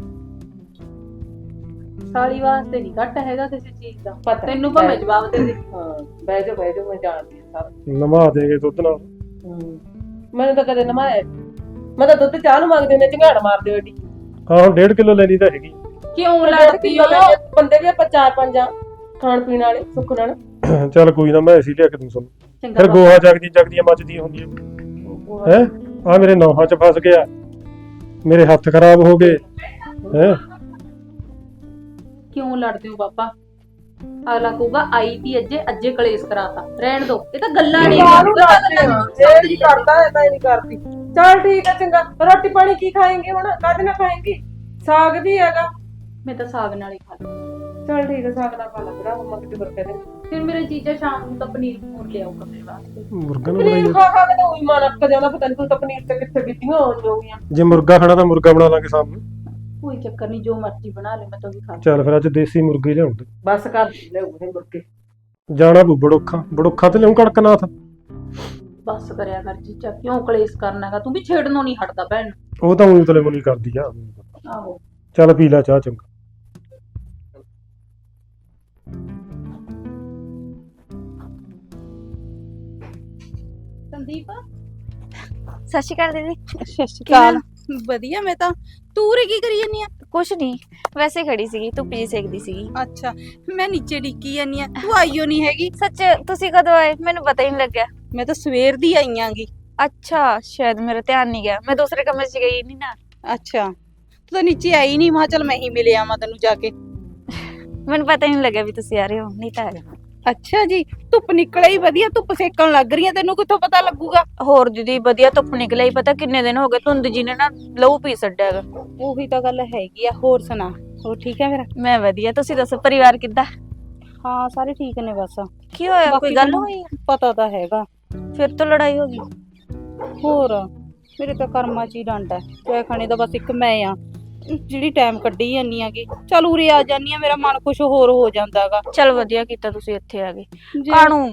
ਸਾਲੀ ਵਾਸਤੇ ਨਹੀਂ ਘੱਟ ਹੈਗਾ ਕਿਸੇ ਚੀਜ਼ ਦਾ। ਪਤਾ ਤੈਨੂੰ ਭਾਵੇਂ ਜਵਾਬ ਦੇ ਦੇ। ਹਾਂ ਬਹਿ ਜਾ ਬਹਿ ਜਾ ਮੈਂ ਜਾਣਦੀ ਹਾਂ ਸਭ। ਨਵਾ ਦੇਗੇ ਦੁੱਧ ਨਾਲ। ਹੂੰ। ਮੈਨੂੰ ਤਾਂ ਕਦੇ ਨਮਾਇਆ। ਮੈਂ ਤਾਂ ਦੁੱਧ ਚਾਹ ਨੂੰ ਮੰਗਦੇ ਨੇ ਝੰਗਾੜ ਮਾਰਦੇ ਏਡੀ ਹਾਂ ਹੁਣ 1.5 ਕਿਲੋ ਲੈਣੀ ਤਾਂ ਹੈਗੀ। ਕਿਉਂ ਲੜਦੀ ਹੋ ਬੰਦੇ ਵੀ ਆਪਾਂ ਚਾਰ ਪੰਜ ਆ ਖਾਣ ਪੀਣ ਵਾਲੇ ਸੁੱਖ ਨਾਲ। ਚੱਲ ਕੋਈ ਨਾ ਮੈਂ ਐਸੀ ਲਿਆ ਕੇ ਦੂੰ ਤੁਹਾਨੂੰ। ਫਿਰ ਗੋਹਾ ਜਗਦੀ ਜਗਦੀਆਂ ਮੱਚਦੀਆਂ ਹੁੰਦੀਆਂ। ਹੈ? ਆ ਮੇਰੇ ਨੌਹਾਂ 'ਚ ਫਸ ਗਿਆ। ਮੇਰੇ ਹੱਥ ਖਰਾਬ ਹੋ ਗਏ। ਹੈ? ਕਿਉਂ ਲੜਦੇ ਹੋ ਬਾਬਾ? ਅਗਲਾ ਕਹੂਗਾ ਆਈ ਤੀ ਅੱਜੇ ਅੱਜੇ ਕਲੇਸ਼ ਕਰਾਤਾ। ਰਹਿਣ ਦੋ ਇਹ ਤਾਂ ਗੱਲਾਂ ਨਹੀਂ ਕਾਹਨੂੰ ਹੋ? ਇਹ ਨਹੀਂ ਕਰਦਾ ਇਹ ਤਾਂ ਇਹ ਨਹੀਂ ਕਰਦੀ। ਚਲ ਠੀਕ ਹੈ ਚੰਗਾ। ਰੋਟੀ ਪਾਣੀ ਕੀ ਖਾਏਂਗੇ ਹੁਣ? ਕਾਹਦੇ ਨਾਲ ਖਾਏਂਗੀ? ਸਾਗ ਵੀ ਹੈਗਾ। ਮੈਂ ਤਾਂ ਸਾਗ ਨਾਲ ਹੀ ਖਾ ਲਈ ਚਲ ਠੀਕ ਹੈ ਸਾਗ ਨਾਲ ਖਾ ਲਾ ਬੜਾ ਮੰਮਾ ਕਿਤੇ ਬਰਕਤ ਦੇ ਫਿਰ ਮੇਰੇ ਜੀਜਾ ਸ਼ਾਮ ਨੂੰ ਤਾਂ ਪਨੀਰ ਪੂਰ ਲਿਆਊਗਾ ਮੇਰੇ ਵਾਸਤੇ। ਮੁਰਗਾ ਨੂੰ ਪਨੀਰ ਬਣਾਈਏ ਖਾ ਖਾ ਕੇ ਤਾਂ ਉਹੀ ਮਨ ਅੱਕ ਜਾਂਦਾ ਪਤਾ ਨਹੀਂ ਤੂੰ ਤਾਂ ਪਨੀਰ ਤੇ ਕਿੱਥੇ ਗਿੱਟੀਆਂ ਹੋ ਜਾਊਗੀਆਂ ਜੇ ਮੁਰਗਾ ਖਾਣਾ ਤਾਂ ਮੁਰਗਾ ਬਣਾ ਲਾਂਗੇ ਸਾਹਮਣੇ ਕੋਈ ਚੱਕਰ ਨਹੀਂ ਜੋ ਮਰਜ਼ੀ ਬਣਾ ਲੈ ਮੈਂ ਤਾਂ ਵੀ ਖਾ ਲਊਂ। ਚੱਲ ਫਿਰ ਅੱਜ ਦੇਸੀ ਮੁਰਗੇ ਲਿਆਉਂ ਤੇ ਬਸ ਕਰ ਲੈ ਉਹ ਮੁਰਕੇ ਜਾਣਾ ਬੂ ਬੜੋਖਾ ਬੜੋਖਾ ਤੇ ਲਿਆਉਂ ਕੜਕਨਾਥ। ਬਸ ਕਰਿਆ ਕਰ ਜੀਜਾ ਕਿਉਂ ਕਲੇਸ਼ ਕਰਨਾਗਾ ਤੂੰ ਵੀ ਛੇੜਨੋਂ ਨਹੀਂ ਹਟਦਾ ਭੈਣ। ਉਹ ਤਾਂ ਊਂ ਤਲੇ ਮੁਨੀ ਕਰਦੀ ਆ। ਆਹੋ। ਚੱਲ ਪੀ ਲੈ ਚਾਹ ਚੰਗਾ। ਸੰਦੀਪ? ਸਤਿ ਸ਼੍ਰੀ ਅਕਾਲ ਦੀਦੀ। ਸਤਿ ਸ਼੍ਰੀ ਅਕਾਲ। ਵਧੀਆ ਮੈਂ ਤਾਂ। ਤੂੰ ਰੇ ਕੀ ਕਰੀ ਜਾਨੀ ਆ? ਕੁਛ ਨਹੀਂ ਵੈਸੇ ਖੜੀ ਸੀਗੀ ਧੁੱਪ ਜੀ ਸੇਕਦੀ ਸੀਗੀ। ਅੱਛਾ ਮੈਂ ਨੀਚੇ ਡਿੱਕੀ ਜਾਨੀ ਆ। ਤੂੰ ਆਈਓ ਨਹੀਂ ਹੈਗੀ। ਸੱਚ ਤੁਸੀਂ ਕਦੋਂ ਆਏ? ਮੈਨੂੰ ਪਤਾ ਹੀ ਨਹੀਂ ਲੱਗਿਆ। ਮੈਂ ਤਾਂ ਸਵੇਰ ਦੀ ਆਈ ਆਂਗੀ ਅੱਛਾ ਸ਼ਾਇਦ ਮੇਰਾ ਧਿਆਨ ਨਹੀਂ ਗਿਆ। ਮੈਂ ਦੂਸਰੇ ਕਮਰੇ 'ਚ ਗਈ ਨਹੀਂ ਨਾ। ਅੱਛਾ ਤੂੰ ਤਾਂ ਨੀਚੇ ਆਈ ਨਹੀਂ ਮਾ ਚੱਲ ਮੈਂ ਹੀ ਮਿਲ ਆਵਾਂ ਤੈਨੂੰ ਜਾ ਕੇ। ਮੈਨੂੰ ਪਤਾ ਹੀ ਨਹੀਂ ਲੱਗਿਆ ਵੀ ਤੁਸੀਂ ਆ ਰਹੇ ਹੋ ਨਹੀਂ ਤਾਂ ਆ ਜਾਣਾ। ਅੱਛਾ ਜੀ ਧੁੱਪ ਨਿਕਲੇ ਹੀ ਵਧੀਆ ਧੁੱਪ ਸੇਕਣ ਲੱਗ ਰਹੀ ਤੈਨੂੰ ਕਿੱਥੋਂ ਪਤਾ ਲੱਗੂਗਾ? ਹੋਰ ਦੀਦੀ ਵਧੀਆ ਧੁੱਪ ਨਿਕਲਿਆ ਹੀ ਪਤਾ ਕਿੰਨੇ ਦਿਨ ਹੋ ਗਏ ਧੁੰਦ ਜੀ ਨੇ ਨਾ ਲਹੂ ਪੀ ਛੱਡਿਆ ਹੈਗਾ। ਉਹੀ ਤਾਂ ਗੱਲ ਹੈਗੀ ਆ ਹੋਰ ਸੁਣਾ ਹੋਰ ਠੀਕ ਹੈ ਮੇਰਾ ਮੈਂ ਵਧੀਆ ਤੁਸੀਂ ਦੱਸੋ ਪਰਿਵਾਰ ਕਿੱਦਾਂ? ਹਾਂ ਸਾਰੇ ਠੀਕ ਨੇ ਬਸ। ਕੀ ਹੋਇਆ ਕੋਈ ਗੱਲ ਹੋਈ? ਪਤਾ ਤਾਂ ਹੈਗਾ। ਫਿਰ ਤੋਂ ਲੜਾਈ ਹੋ ਗਈ? ਹੋਰ ਮੇਰੇ ਤਾਂ ਕਰਮਾਂ 'ਚ ਹੀ ਡੰਡ ਹੈ। ਤੇ ਖਾਣੇ ਦਾ ਬਸ ਇੱਕ ਮੈਂ ਆ। ਜਿਹੜੀ ਟਾਈਮ ਕੱਢੀ ਜਾਨੀ ਆਗੀ ਚਲ ਉਰੇ ਆ ਜਾਨੀ ਆ ਮੇਰਾ ਮਨ ਕੁਛ ਹੋਰ ਹੋ ਜਾਂਦਾਗਾ। ਚਲ ਵਧੀਆ ਕੀਤਾ ਤੁਸੀਂ ਇੱਥੇ ਆ ਗਏ। ਕਾਣੂ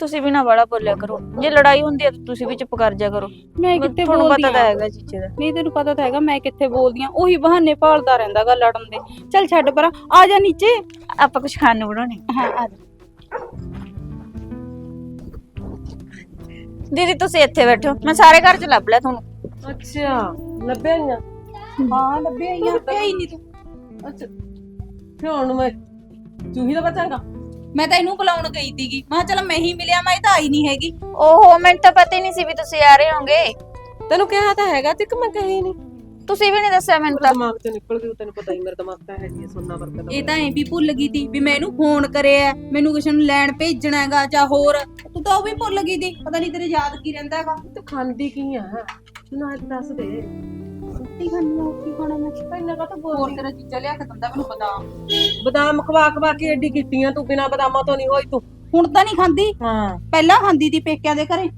ਤੁਸੀਂ ਵੀ ਨਾ ਬੜਾ ਬੋਲਿਆ ਕਰੋ। ਜੇ ਲੜਾਈ ਹੁੰਦੀ ਹੈ ਤਾਂ ਤੁਸੀਂ ਵੀ ਚੁੱਪ ਕਰ ਜਾ ਕਰੋ। ਮੈਂ ਕਿੱਥੇ ਤੁਹਾਨੂੰ ਬੋਲਦੀ ਪਤਾ ਤਾਂ ਆਂ। ਹੈਗਾ ਜੀਜੇ ਦਾ। ਨਹੀਂ ਤੈਨੂੰ ਪਤਾ ਤਾਂ ਹੈਗਾ ਮੈਂ ਕਿੱਥੇ ਬੋਲਦੀ ਆ ਉਹੀ ਬਹਾਨੇ ਭਾਲਦਾ ਰਹਿੰਦਾਗਾ ਲੜਨ ਦੇ। ਚੱਲ ਛੱਡ ਪਰਾਂ ਆ ਜਾ ਨੀਚੇ। ਆਪਾਂ ਕੁਝ ਖਾਣ ਨੂੰ ਬਣਾਉਣੇ। ਹਾਂ ਆ ਜਾ। ਦੀਦੀ ਤੁਸੀਂ ਇੱਥੇ ਬੈਠੋ। ਮੈਂ ਸਾਰੇ ਘਰ ਚ ਲੱਭ ਲਿਆ ਤੁਹਾਨੂੰ। ਅੱਛਾ ਲੱਭਿਆ ਨਹੀਂ ਹਾਂ ਲੱਭਿਆ ਹੀ ਆ ਪਿਆ ਹੀ ਨਹੀਂ ਤੂੰ। ਅੱਛਾ। ਫਿਰ ਹੁਣ ਮੈਂ ਚੂਹੀ ਦਾ ਬਚਾਂਗਾ ਮੈਂ ਤਾਂ ਇਹਨੂੰ ਬੁਲਾਉਣ ਗਈ ਸੀਗੀ। ਮੈਂ ਕਿਹਾ ਚੱਲ ਮੈਂ ਹੀ ਮਿਲਿਆ ਮੈਂ ਇਹ ਤਾਂ ਆਈ ਨਹੀਂ ਹੈਗੀ। ਓਹੋ ਮੈਨੂੰ ਤਾਂ ਪਤਾ ਹੀ ਨਹੀਂ ਸੀ ਵੀ ਤੁਸੀਂ ਆ ਰਹੇ ਹੋਗੇ। ਤੈਨੂੰ ਕਿਹਾ ਤਾਂ ਹੈਗਾ ਤੇ ਕਿ ਮੈਂ ਕਹੀ ਨਹੀਂ ਤੁਸੀਂ ਵੀ ਨਹੀਂ ਦੱਸਿਆ ਮੈਨੂੰ ਤਾਂ। ਦਿਮਾਗ ਤੋਂ ਨਿਕਲ ਗਈ ਤੈਨੂੰ ਪਤਾ ਹੀ ਮੇਰਾ ਦਿਮਾਗ ਤਾਂ ਹੈ ਨਹੀਂ ਸੁਣਨਾ ਵਰਗਾ ਇਹ ਤਾਂ ਐ ਵੀ ਭੁੱਲ ਗਈ ਤੀ ਵੀ ਮੈਂ ਇਹਨੂੰ ਫੋਨ ਕਰਿਆ ਮੈਨੂੰ ਕਿਸੇ ਨੂੰ ਲੈਣ ਭੇਜਣਾ ਹੈਗਾ ਜਾਂ ਹੋਰ। ਤੂੰ ਤਾਂ ਉਹ ਵੀ ਭੁੱਲ ਗਈ ਤੀ ਪਤਾ ਨਹੀਂ ਤੇਰੇ ਯਾਦ ਕੀ ਰਹਿੰਦਾ ਹੈਗਾ। ਤੂੰ ਖਾਂਦੀ ਕੀ ਆ? ਨਾ ਇਹ ਦੱਸ ਦੇ। ਰੋਟੀ ਖਾਣੀ ਆ ਕੀ ਖਾਣਾ ਮੈਂ ਇੰਨਾ ਕਾ ਤਾਂ ਹੋਰ ਤੇਰਾ ਚੀਜ਼ਾਂ ਲਿਆ ਕੇ ਦਿੰਦਾ ਮੈਨੂੰ ਪਤਾ ਬਦਾਮ ਖਵਾ ਖਵਾ ਕੇ ਐਡੀ ਕੀਤੀਆਂ ਤੂੰ ਬਿਨਾ ਬਦਾਮਾਂ ਤੋਂ ਨਹੀਂ ਹੋਈ ਤੂੰ। ਹੁਣ ਤਾਂ ਨਹੀਂ ਖਾਂਦੀ? ਹਾਂ। ਪਹਿਲਾਂ ਖਾਂਦੀ ਤੀ ਪੇਕਿਆਂ ਦੇ ਘਰੇ।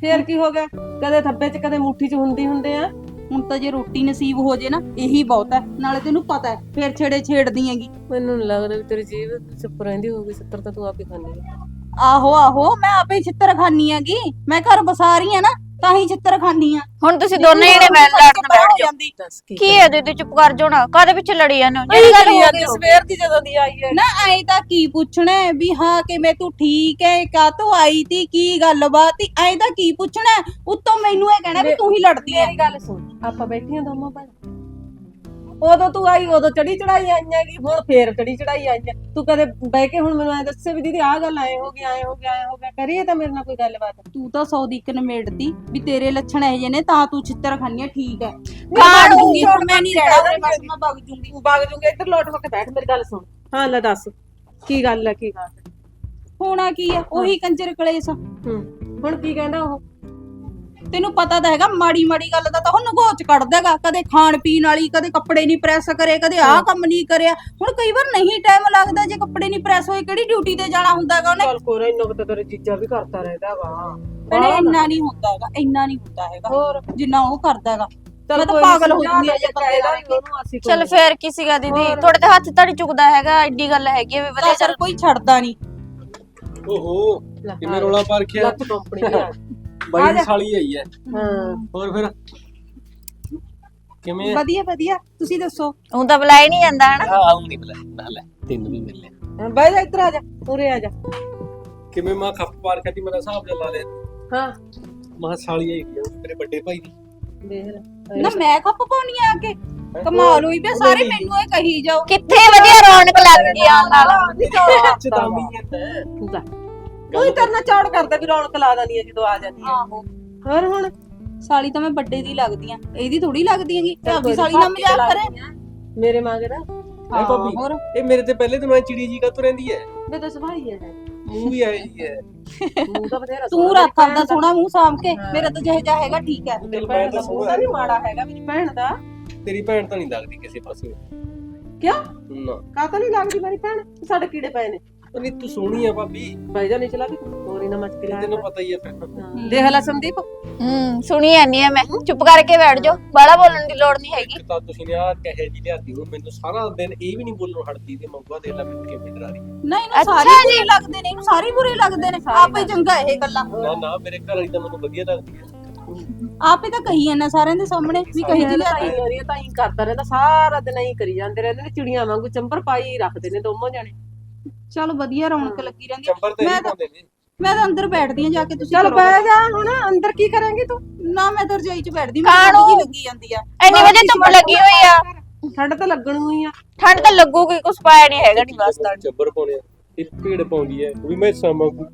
ਫੇਰ ਕੀ ਹੋ ਗਿਆ? ਕਦੇ ਥੱਬੇ 'ਚ ਕਦੇ ਮੁੱਠੀ 'ਚ ਹੁੰਦੀ ਹੁੰਦੇ ਆ। ਹੁਣ ਤਾਂ ਜੇ ਰੋਟੀ ਨਸੀਬ ਹੋ ਜੇ ਨਾ ਇਹੀ ਬਹੁਤ ਹੈ। ਨਾਲੇ ਤੈਨੂੰ ਪਤਾ ਹੈ ਫੇਰ ਛੇੜੇ ਛੇੜਦੀ ਹੈਗੀ। ਮੈਨੂੰ ਨਹੀਂ ਲੱਗਦਾ ਵੀ ਤੇਰੀ ਜੀਭ ਚੁੱਪ ਰਹਿੰਦੀ ਹੋਊਗੀ ਸੱਤਰ ਤਾਂ ਤੂੰ ਆਪ ਹੀ ਆ ਆਹੋ ਆਹੋ ਮੈਂ ਆਪੇ ਹੀ ਛਿੱਤਰ ਖਾਨੀ ਹੈਗੀ। ਮੈਂ ਘਰ ਬਸਾ ਰਹੀ ਆ ਨਾ ਤਾਂ ਹੀ ਛਿੱਤਰ ਖਾਨੀ ਆ ਹੁਣ ਤੁਸੀਂ ਦੋਨੇ ਜਿਹੜੇ ਮੈਂ ਲੜਨ ਜਾਂਦੀ। ਕੀ ਕੀ ਹੈ ਦੀਦੀ ਚੁੱਪ ਕਰ ਜਾਓ ਨਾ ਕਾਹਦੇ ਪਿੱਛੇ ਲੜੀ ਜਾਂਦੇ ਹੋ? ਜਿਹੜੀ ਗੱਲ ਹੋ ਗਈ। ਸਵੇਰ ਦੀ ਜਦੋਂ ਦੀ ਆਈ ਹੈ। ਨਾ ਐ ਤਾਂ ਕੀ ਪੁੱਛਣਾ ਹੈ ਵੀ ਹਾਂ ਕਿ ਮੈਂ ਤੂੰ ਠੀਕ ਹੈ ਕਾਤੋਂ ਆਈ ਤੀ ਕੀ ਗੱਲਬਾਤ ਤੀ? ਐ ਤਾਂ ਕੀ ਪੁੱਛਣਾ? ਉੱਤੋਂ ਮੈਨੂੰ ਇਹ ਕਹਿਣਾ ਵੀ ਤੂੰ ਹੀ ਲੜਦੀ ਹੈ। ਮੇਰੀ ਗੱਲ ਸੁਣ ਆਪਾਂ ਬੈਠੀਆਂ ਦੋਵਾਂ ਭਾਈ ਉਦੋਂ ਤੂੰ ਆਈ ਉਦੋਂ ਚੜੀ ਚੜਾਈ ਆਈਆਂ ਗੀ ਹੁਣ ਫੇਰ ਚੜੀ ਚੜਾਈ ਆਈਆਂ ਤੂੰ ਕਦੇ ਬਹਿ ਕੇ ਹੁਣ ਮੈਨੂੰ ਐ ਦੱਸੇ ਵੀ ਦੀਦੀ ਆਹ ਗੱਲ ਆਏ ਹੋ ਗਈ ਆਏ ਹੋ ਗਿਆ ਆਏ ਹੋ ਗਿਆ ਕਰੀਏ ਤਾਂ ਮੇਰੇ ਨਾਲ ਕੋਈ ਗੱਲਬਾਤ। ਤੂੰ ਤਾਂ ਸੌ ਦੀ ਇੱਕ ਨਿਮੇੜਦੀ ਵੀ ਤੇਰੇ ਲੱਛਣ ਇਹ ਜਿਹੇ ਨੇ ਤਾਂ ਤੂੰ ਛਿੱਤਰ ਖਾਨੀ ਆ ਠੀਕ ਹੈ। ਜੂੰਗੀ, ਜੂੰਗੀ ਹੁਣ ਮੈਂ ਨਹੀਂ ਰਹਿਣਾ ਬਸ ਮੈਂ ਵਗ ਜੂੰਗੀ। ਤੂੰ ਵਗ ਜੂਗੇ ਇੱਧਰ ਲੋਟ ਹੋ ਕੇ ਬੈਠ ਮੇਰੀ ਗੱਲ ਸੁਣ। ਹਾਂ ਲੈ ਦੱਸ ਕੀ ਗੱਲ ਹੈ ਕੀ ਗੱਲ? ਹੋਣਾ ਕੀ ਹੈ? ਉਹੀ ਕੰਜਰ ਕਲੇਸ਼ ਹੂੰ ਹੁਣ ਕੀ ਕਹਿੰਦਾ ਉਹ? ਤੈਨੂੰ ਪਤਾ ਤਾਂ ਹੈਗਾ ਮਾੜੀ ਮਾੜੀ ਗੱਲ ਦਾ ਤਾਂ ਉਹ ਨਗੋਚ ਕੱਢ ਦੇਗਾ ਕਦੇ ਖਾਣ ਪੀਣ ਵਾਲੀ ਕਦੇ ਕੱਪੜੇ ਨਹੀਂ ਪ੍ਰੈਸ ਕਰੇ ਕਦੇ ਆਹ ਕੰਮ ਨਹੀਂ ਕਰਿਆ। ਹੁਣ ਕਈ ਵਾਰ ਨਹੀਂ ਟਾਈਮ ਲੱਗਦਾ ਜੇ ਕੱਪੜੇ ਨਹੀਂ ਪ੍ਰੈਸ ਹੋਏ ਕਿਹੜੀ ਡਿਊਟੀ ਤੇ ਜਾਣਾ ਹੁੰਦਾਗਾ ਉਹਨੇ? ਚੱਲ ਕੋਈ ਇੰਨਾ ਕੁ ਤਾਂ ਤੇਰੇ ਜੀਜਾ ਵੀ ਕਰਦਾ ਰਹਿੰਦਾ ਵਾ। ਭੈਣੇ ਇੰਨਾ ਨਹੀਂ ਹੁੰਦਾ ਹੈਗਾ ਇੰਨਾ ਨਹੀਂ ਹੁੰਦਾ ਹੈਗਾ। ਹੋਰ? ਜਿੰਨਾ ਉਹ ਕਰਦਾ ਹੈਗਾ। ਚੱਲ ਮੈਂ ਤਾਂ ਪਾਗਲ ਹੋ ਸਮਝਾ ਜੂੰਗੀ ਦੇ ਅਜੇ ਬੰਦੇ ਨਾਲ ਉਹਨੂੰ ਅਸੀਂ ਚੱਲ ਫੇਰ ਕੀ ਸੀਗਾ ਦੀਦੀ ਤੁਹਾਡੇ ਤੇ ਹੱਥ ਤਾਂ ਨਹੀਂ ਚੁੱਕਦਾ ਹੈਗਾ ਐਡੀ ਗੱਲ ਹੈਗੀ ਆ ਵੀ ਵਧੀਆ ਚੱਲ ਕੋਈ ਛੱਡਦਾ ਨਹੀਂ ਓਹੋ ਕਿਵੇਂ ਰੋਲਾ ਪਾ ਰੱਖਿਆ? ਲੱਤ ਕੰਪਨੀ ਆ। ਬਾਈ ਦੀ ਸਾਲੀ ਆਈ ਹੈ। ਹਾਂ। ਹੋਰ ਫਿਰ? ਕਿਵੇਂ ਵਧੀਆ ਵਧੀਆ। ਤੁਸੀਂ ਦੱਸੋ? ਉਹ ਤਾਂ ਬੁਲਾਇਆ ਨਹੀਂ ਜਾਂਦਾ ਹਨਾ? ਆ ਆਉਂ ਨਹੀਂ ਬਲਾ ਨਾ ਲੈ ਤੈਨੂੰ ਵੀ ਮਿਲ। ਲਿਆ ਬਹਿ ਜਾ ਇੱਧਰ ਆ ਜਾ ਉਰੇ ਆ ਜਾ। ਕਿਵੇਂ ਮਾਂ ਖੱਪ ਪਾਰ ਕਰਦੀ ਮੇਰਾ ਹਿਸਾਬ ਨਾਲ ਲਾ ਲਿਆ? ਹਾਂ। ਮਾਂ ਸਾਲੀ ਆਈ ਗਈ ਤੇਰੇ ਵੱਡੇ ਭਾਈ ਦੀ। ਦੇਖ ਲੈ। ਨਾ ਮੈਂ ਖੱਪ ਪਾਉਣੀ ਆ ਕੇ ਕਮਾਲ ਹੋਈ ਪਿਆ ਸਾਰੇ ਮੈਨੂੰ ਇਹ ਕਹੀ ਜਾਓ। ਕਿੱਥੇ ਵਧੀਆ ਰੌਣਕ ਲੱਗਦੀ ਆ ਨਾਲ? ਚਦਾਮੀ ਲੈ ਕੋਈ ਤਰਨਾ ਚੌੜ ਕਰਦਾ ਵੀ ਰੌਣਕ ਲਾ ਦਣੀ ਜਦੋਂ ਆ ਜਾਂਦੀ ਹੈ ਆਹੋ। ਹੋਰ ਹੁਣ? ਸਾਲੀ ਤਾਂ ਮੈਂ ਵੱਡੇ ਦੀ ਲੱਗਦੀ ਆ। ਇਹਦੀ ਥੋੜੀ ਲੱਗਦੀ ਹੈਗੀ। ਤੇ ਸਾਲੀ ਨੀ, ਨਾਲ ਮਜ਼ਾਕ ਕਰੇ। ਮੇਰੇ ਮਗਰ ਹੈ ਭਾਬੀ ਹੋਰ? ਇਹ ਮੇਰੇ ਤੇ ਪਹਿਲੇ ਦਿਨੋਂ ਚਿੜੀ ਜੀ ਕਾ ਰਹਿੰਦੀ ਹੈ ਮੈਂ ਤਾਂ ਸਭਾਈ ਹੈ ਮੂੰਹ ਵੀ ਆਈ ਹੈ ਮੂੰਹ ਤਾਂ ਬਥੇਰਾ ਤੂੰ ਰੱਖ ਆਪਦਾ ਸੋਹਣਾ ਮੂੰਹ ਸਾਂਭ ਕੇ। ਹਾਂ। ਮੇਰਾ ਤਾਂ ਜਿਹੇ ਜਾ ਹੈਗਾ ਠੀਕ ਹੈ ਚੱਲ ਭੈਣ ਮੈਂ ਦਾ ਤਾਂ ਮੂੰਹ ਸੋਹਣਾ ਤਾਂ ਨਹੀਂ ਮਾੜਾ ਹੈਗਾ ਮੇਰੀ ਭੈਣ ਦਾ। ਤੇਰੀ ਭੈਣ ਤਾਂ ਨਹੀਂ ਲੱਗਦੀ ਕਿਸੇ ਪਾਸੇ। ਕਿਉਂ? ਨਾ। ਕਾ ਤਾਂ ਨਹੀਂ ਲੱਗਦੀ ਮੇਰੀ ਭੈਣ? ਸਾਡੇ ਕੀੜੇ ਪਏ ਨੇ। ਨਹੀਂ ਤੂੰ ਸੋਹਣੀ ਆ ਭਾਬੀ। ਬਾਈ ਜਾ ਨਹੀਂ ਚਲਾ ਵੀ ਹੋਰ ਹੀ ਨਾ ਮਚ ਕੇ ਲਾ ਤੈਨੂੰ ਪਤਾ ਹੀ ਹੈ ਫਿਰ। ਦੇਖ ਲੈ ਸੰਦੀਪ। ਹੂੰ ਸੁਣੀ ਜਾਂਦੀ ਆ ਮੈਂ। ਚੁੱਪ ਕਰਕੇ ਬੈਠ ਜਾਓ ਬਾਲਾ ਬੋਲਣ ਦੀ ਲੋੜ ਨਹੀਂ ਹੈਗੀ। ਤਾਂ ਤੁਸੀਂ ਨੇ ਆ ਕਹੇ ਜੀ ਲਿਆਦੀ ਹੋ ਮੈਨੂੰ ਸਾਰਾ ਦਿਨ ਇਹ ਵੀ ਨਹੀਂ ਬੋਲਣੋਂ ਹਟਦੀ ਤੇ ਮੰਗਵਾ ਦੇ ਲੈ ਮੈਨੂੰ ਕਿਵੇਂ ਡਰਾ ਰਹੀ ਨਹੀਂ ਇਹਨੂੰ ਅੱਛਾ ਸਾਰੇ ਜੀ। ਬੁਰੇ ਲੱਗਦੇ ਨੇ ਇਹਨੂੰ ਸਾਰੇ ਬੁਰੇ ਲੱਗਦੇ ਨੇ। ਆਪੇ ਚੰਗਾ ਇਹ ਗੱਲਾਂ। ਨਾ ਨਾ ਮੇਰੇ ਘਰ ਵਾਲੀ ਤਾਂ ਮੈਨੂੰ ਵਧੀਆ ਲੱਗਦੀ ਹੈ ਆਪੇ ਤਾਂ ਕਹੀ ਜਾਂਦਾ ਸਾਰਿਆਂ ਦੇ ਸਾਹਮਣੇ ਵੀ ਕਹੀ ਜੀ ਤਾਂ ਲਿਆ ਹੀ ਤਾਂ ਹੀ ਕਰਦਾ ਰਹਿੰਦਾ ਸਾਰਾ ਦਿਨ ਹੀ ਕਰੀ ਜਾਂਦੇ ਰਹਿੰਦੇ ਨੇ ਚਿੜੀਆਂ ਵਾਂਗੂ ਚੰਬਰ ਪਾਈ ਰੱਖਦੇ ਨੇ ਦੋਨੋਂ ਜਾਣੇ। ਚਲ ਵਧੀਆ ਰੌਣਕ ਲੱਗੀ ਰਹਿੰਦੀ। ਚੰਬਰ ਤੇ ਮੈਂ ਤਾਂ- ਪਾਉਂਦੇ ਨੇ ਮੈਂ ਤਾਂ ਅੰਦਰ ਬੈਠਦੀ ਆ ਜਾ ਕੇ ਤੁਸੀਂ ਚੱਲ ਕਰੋ। ਬਹਿ ਜਾ ਹੁਣ ਅੰਦਰ ਕੀ ਕਰਾਂਗੀ ਤੂੰ? ਨਾ ਮੈਂ ਤਾਂ ਰਜਾਈ 'ਚ ਬੈਠਦੀ ਮੈਂ ਕਾਹਨੂੰ? ਠੰਡ ਜਿਹੀ ਲੱਗੀ ਜਾਂਦੀ ਆ। ਐਨੀ ਵਜੇ ਧੁੱਪ ਲੱਗੀ ਹੋਈ ਆ। ਠੰਡ ਤਾਂ ਲੱਗਣ ਨੂੰ ਹੀ ਆ। ਠੰਡ ਤਾਂ ਲੱਗੂਗੀ ਕੁਛ ਪਾਇਆ ਨਹੀਂ ਹੈਗਾ ਨਹੀਂ ਵਾਸਤਾ ਚੰਬਰ ਪਾਉਣੇ ਆ। ਇਹ ਭੀੜ ਪਾਉਂਦੀ ਹੈ ਉਹ ਵੀ ਮੈਂ ਸਮਾਂਗੂ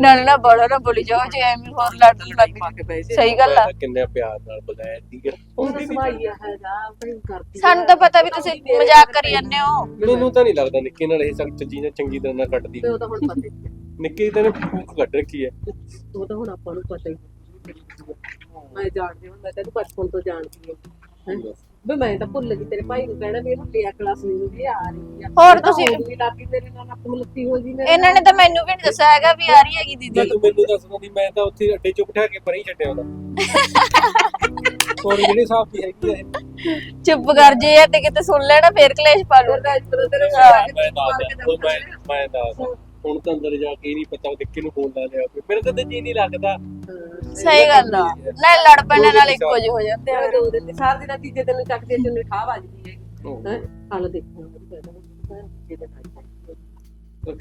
ਨਾਲੇ ਨਾ ਬੜਾ ਨਾ ਬੋਲੀ ਜਾਓ ਜੇ ਐਵੇਂ ਹੋਰ ਲੜ ਲੱਗ ਪਾ ਕੇ ਬਹਿ ਜਾ। ਸਹੀ ਗੱਲ ਆ। ਕਿੰਨੇ ਪਿਆਰ ਨਾਲ ਬੁਲਾਇਆ ਠੀਕ ਹੈ ਉਹ ਤਾਂ ਸਭਾਈ ਆ ਹੈਗਾ ਆਪਣੀ ਕਰਦੀ ਸਾਨੂੰ ਤਾਂ ਪਤਾ ਵੀ ਤੁਸੀਂ ਮਜ਼ਾਕ ਕਰੀ ਜਾਂਦੇ ਹੋ। ਮੈਨੂੰ ਤਾਂ ਨਹੀਂ ਲੱਗਦਾ ਨਿੱਕੇ ਨਾਲ ਇਹ ਸਭ ਚੀਜ਼ਾਂ ਚੰਗੀ ਤਰ੍ਹਾਂ ਨਾਲ ਕੱਟਦੀ। ਉਹ ਤਾਂ ਹੁਣ ਪਤਾ। ਨਿੱਕੇ ਤਾਂ ਨੇ ਫੂਕ ਕੱਢ ਰੱਖੀ ਹੈ ਉਹ ਤਾਂ ਹੁਣ ਆਪਾਂ ਨੂੰ ਪਤਾ ਹੀ ਹੈ। ਮੈਂ ਜਾਣਦੀ ਹਾਂ ਮੈਂ ਤੈਨੂੰ ਬਚਪਨ ਤੋਂ ਜਾਣਦੀ ਹਾਂ। ਹੈਂ। ਵੀ ਮੈਂ ਤਾਂ ਭੁੱਲ ਗਈ ਤੇਰੇ ਭਾਈ ਨੂੰ ਕਹਿਣਾ ਵੀ ਇਹਨੂੰ ਲਿਆ ਕਲਾਸ ਨਹੀਂ ਹੁੰਦੀ ਆ ਰਹੀ ਆ। ਹੋਰ ਇਹ ਤਾਂ ਤੁਸੀਂ- ਵੀ ਲੱਗੀ ਤੇਰੇ ਨਾਲ ਅੱਖ ਮਲੱਤੀ ਹੋ ਜੀ ਮੇਰੇ ਇਹਨਾਂ ਨੇ ਤਾਂ ਮੈਨੂੰ ਵੀ ਨਹੀਂ ਦੱਸਿਆ ਹੈਗਾ ਵੀ ਆ ਰਹੀ ਹੈਗੀ ਜੇ ਦੀਦੀ ਤੂੰ ਮੈਨੂੰ ਦੱਸ ਦਿੰਦੀ ਮੈਂ ਤਾਂ ਉੱਥੇ ਅੱਡੇ ਚੋਂ ਬਿਠਾ ਕੇ ਪਰੇ ਹੀ ਛੱਡਿਆ ਉਹਦਾ। ਹੋਰ ਜਿਹੜੇ ਹਿਸਾਬ ਦੀ ਹੈਗੀ ਆ ਇਹ। ਚੁੱਪ ਕਰ ਜੇ ਤੇ ਕਿਤੇ ਸੁਣ ਲੈਣਾ ਫੇਰ ਕਲੇਸ਼ ਪਾ ਲੂ ਤੇਰੇ ਤੇਰੇ ਹਾਂ। ਮੈਂ ਦੱਸਦਾ ਮੈਂ ਮੈਂ ਦੱਸਦਾ ਹੁਣ ਤਾਂ ਅੰਦਰ ਜਾ ਕੇ ਨਹੀਂ ਪਤਾ ਨਿੱਕੇ ਨੂੰ ਫੋਨ ਲਾ ਲਿਆ ਮੇਰੇ ਤਾਂ ਜੀ ਨਹੀਂ ਲੱਗਦਾ। ਸਹੀ ਗੱਲ ਆ। ਨਾ ਲੜ ਪੈਣ ਨਾਲ ਇੱਕੋ ਜਿਹੇ ਹੋ ਜਾਂਦੇ ਆ। ਤੇ ਦੋ ਦਿਨ ਸਾਰ ਦਿਨ ਤੀਜੇ ਦਿਨ ਚੱਕਦੇ ਚੁੰਨੀ ਠਾ ਵੱਜਦੀ ਹੈ। ਹੈ। ਹਲ ਦੇਖੋ।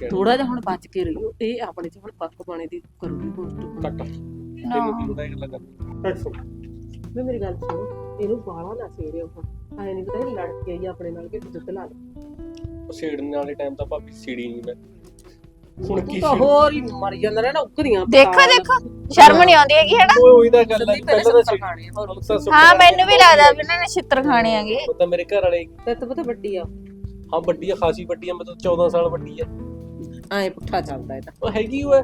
ਥੋੜਾ ਜਿਹਾ ਹੁਣ ਬਚ ਕੇ ਰਹੀਓ ਇਹ ਆਪਣੇ ਚ ਹੁਣ ਪੱਕ ਪਾਣੇ ਦੀ ਕਰੂਗੀ ਕੋਸ਼ਿਸ਼ ਕੱਟ ਤੈਨੂੰ ਕੀ ਹੁੰਦਾ ਇਹ ਗੱਲਾਂ ਕਰਨੀ ਮੈਂ ਮੇਰੀ ਗੱਲ ਸੁਣੋ। ਇਹਨੂੰ ਬਾਲਾ ਨਾ ਸੇੜਿਓ ਹੁਣ ਐ ਨਹੀਂ ਪਤਾ ਲੜ ਕੇ ਆਈ ਆਪਣੇ ਨਾਲ ਕਿ ਦੁੱਧ ਲਾ ਦੇ ਉਹ ਛੇੜਨ ਵਾਲੇ ਟਾਈਮ ਤਾਂ ਭਾਬੀ ਸੀੜੀ ਨਹੀਂ ਮੈਂ। ਹੁਣ ਤੂੰ ਕੀ ਤਾਂ ਛੇੜ- ਹੋਰ ਹੀ ਮਰ ਜਾਂਦਾ ਰਹਿਣਾ ਉੱਕਰੀਆਂ ਦੇਖੋ ਦੇਖੋ ਸ਼ਰਮ ਨਹੀਂ ਆਉਂਦੀ ਹੈਗੀ ਹੈਨਾ? ਓਏ ਉਹੀ ਤਾਂ ਗੱਲ ਹੈ ਪਹਿਲੇ ਤਾਂ ਛੇੜ- ਖਾਣੀ ਹੋਰ ਹੁਣ ਤਾਂ ਸੁੱਕ ਹਾਂ ਗਿਆ। ਮੈਨੂੰ ਵੀ ਲੱਗਦਾ ਵੀ ਇਹਨਾਂ ਨੇ ਛਿੱਤਰ ਖਾਣੇ ਆਗੇ ਉਹ ਤਾਂ ਮੇਰੇ ਘਰ ਵਾਲੇ ਤੇ ਤੂੰ ਪਤਾ ਵੱਡੀ ਆ। ਹਾਂ ਵੱਡੀ ਆ ਖਾਸੀ ਵੱਡੀ ਆ ਮਤਲਬ 14 ਸਾਲ ਵੱਡੀ ਆ। ਐ ਪੁੱਠਾ ਚੱਲਦਾ ਇਹ ਤਾਂ ਉਹ ਹੈਗੀ ਓਏ।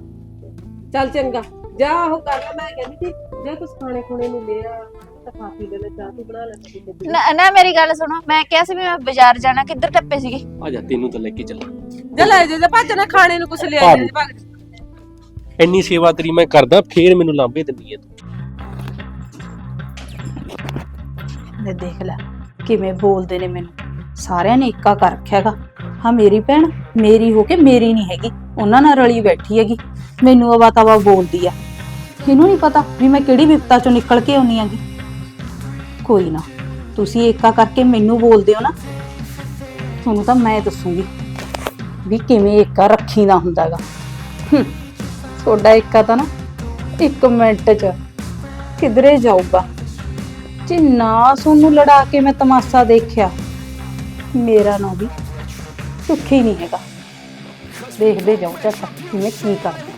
ਚੱਲ ਚੰਗਾ। ਜਾ ਉਹ ਕਰ ਲੈ ਮੈਂ ਕਹਿੰਦੀ ਸੀ ਜੇ ਕੁਝ ਖਾਣੇ ਖੁਣੇ ਨੂੰ ਲਿਆ ਤਾਂ ਖਾ ਪੀ ਲੈਣਾ ਚਾਹ ਤੂੰ ਬਣਾ ਲੈ ਨਾ ਨਾ ਮੇਰੀ ਗੱਲ ਸੁਣੋ ਮੈਂ ਕਿਹਾ ਸੀ ਵੀ ਮੈਂ ਬਾਜ਼ਾਰ ਜਾਣਾ ਕਿੱਧਰ ਟੱਪੇ ਸੀਗੇ? ਆ ਜਾ ਤੈਨੂੰ ਤਾਂ ਲੈ ਕੇ ਚੱਲਾਂ। ਜਾ ਲੈ ਜੇ ਭੱਜ ਨਾ ਖਾਣੇ ਨੂੰ ਕੁਝ ਲਿਆ ਭਾਬੀ। ਜੇ ਭੱਜ। ਇੰਨੀ ਸੇਵਾ ਤੇਰੀ ਮੈਂ ਕਰਦਾ ਫੇਰ ਮੈਨੂੰ ਲਾਂਭੇ ਦਿੰਦੀ ਐ ਤੂੰ। ਲੈ ਦੇਖ ਲੈ ਕਿਵੇਂ ਬੋਲਦੇ ਨੇ ਮੈਨੂੰ। ਸਾਰਿਆਂ ਨੇ ਇੱਕਾ ਕਰ ਰੱਖਿਆਗਾ ਹਾਂ ਮੇਰੀ ਭੈਣ ਮੇਰੀ ਹੋ ਕੇ ਮੇਰੀ ਨਹੀਂ ਹੈਗੀ। ਉਹਨਾਂ ਨਾਲ ਰਲੀ ਬੈਠੀ ਹੈਗੀ। ਮੈਨੂੰ ਅਵਾ ਤਵਾ ਬੋਲਦੀ ਆ। ਇਹਨੂੰ ਨਹੀਂ ਪਤਾ ਵੀ ਮੈਂ ਕਿਹੜੀ ਵਿਪਤਾ ਚੋਂ ਨਿਕਲ ਕੇ ਆਉਣੀ ਆਗੀ ਕੋਈ ਨਾ ਤੁਸੀਂ ਏਕਾ ਕਰਕੇ ਮੈਨੂੰ ਬੋਲਦੇ ਹੋ ਨਾ। ਤੁਹਾਨੂੰ ਤਾਂ ਮੈਂ ਦੱਸੂਗੀ। ਵੀ ਕਿਵੇਂ ਏਕਾ ਰੱਖੀ ਦਾ ਹੁੰਦਾਗਾ ਤੁਹਾਡਾ ਏਕਾ ਤਾਂ ਨਾ ਇੱਕ ਮਿੰਟ 'ਚ ਕਿਧਰੇ ਜਾਊਗਾ। ਜੇ ਨਾ ਸੋਨੂੰ ਲੜਾ ਕੇ ਮੈਂ ਤਮਾਸ਼ਾ ਦੇਖਿਆ, ਮੇਰਾ ਨਾ ਵੀ ਸੁੱਖੀ ਨਹੀਂ ਹੈਗਾ। ਦੇਖਦੇ ਜਾਓ ਤਾਂ ਕਿਵੇਂ ਕੀ ਕਰਦਾ।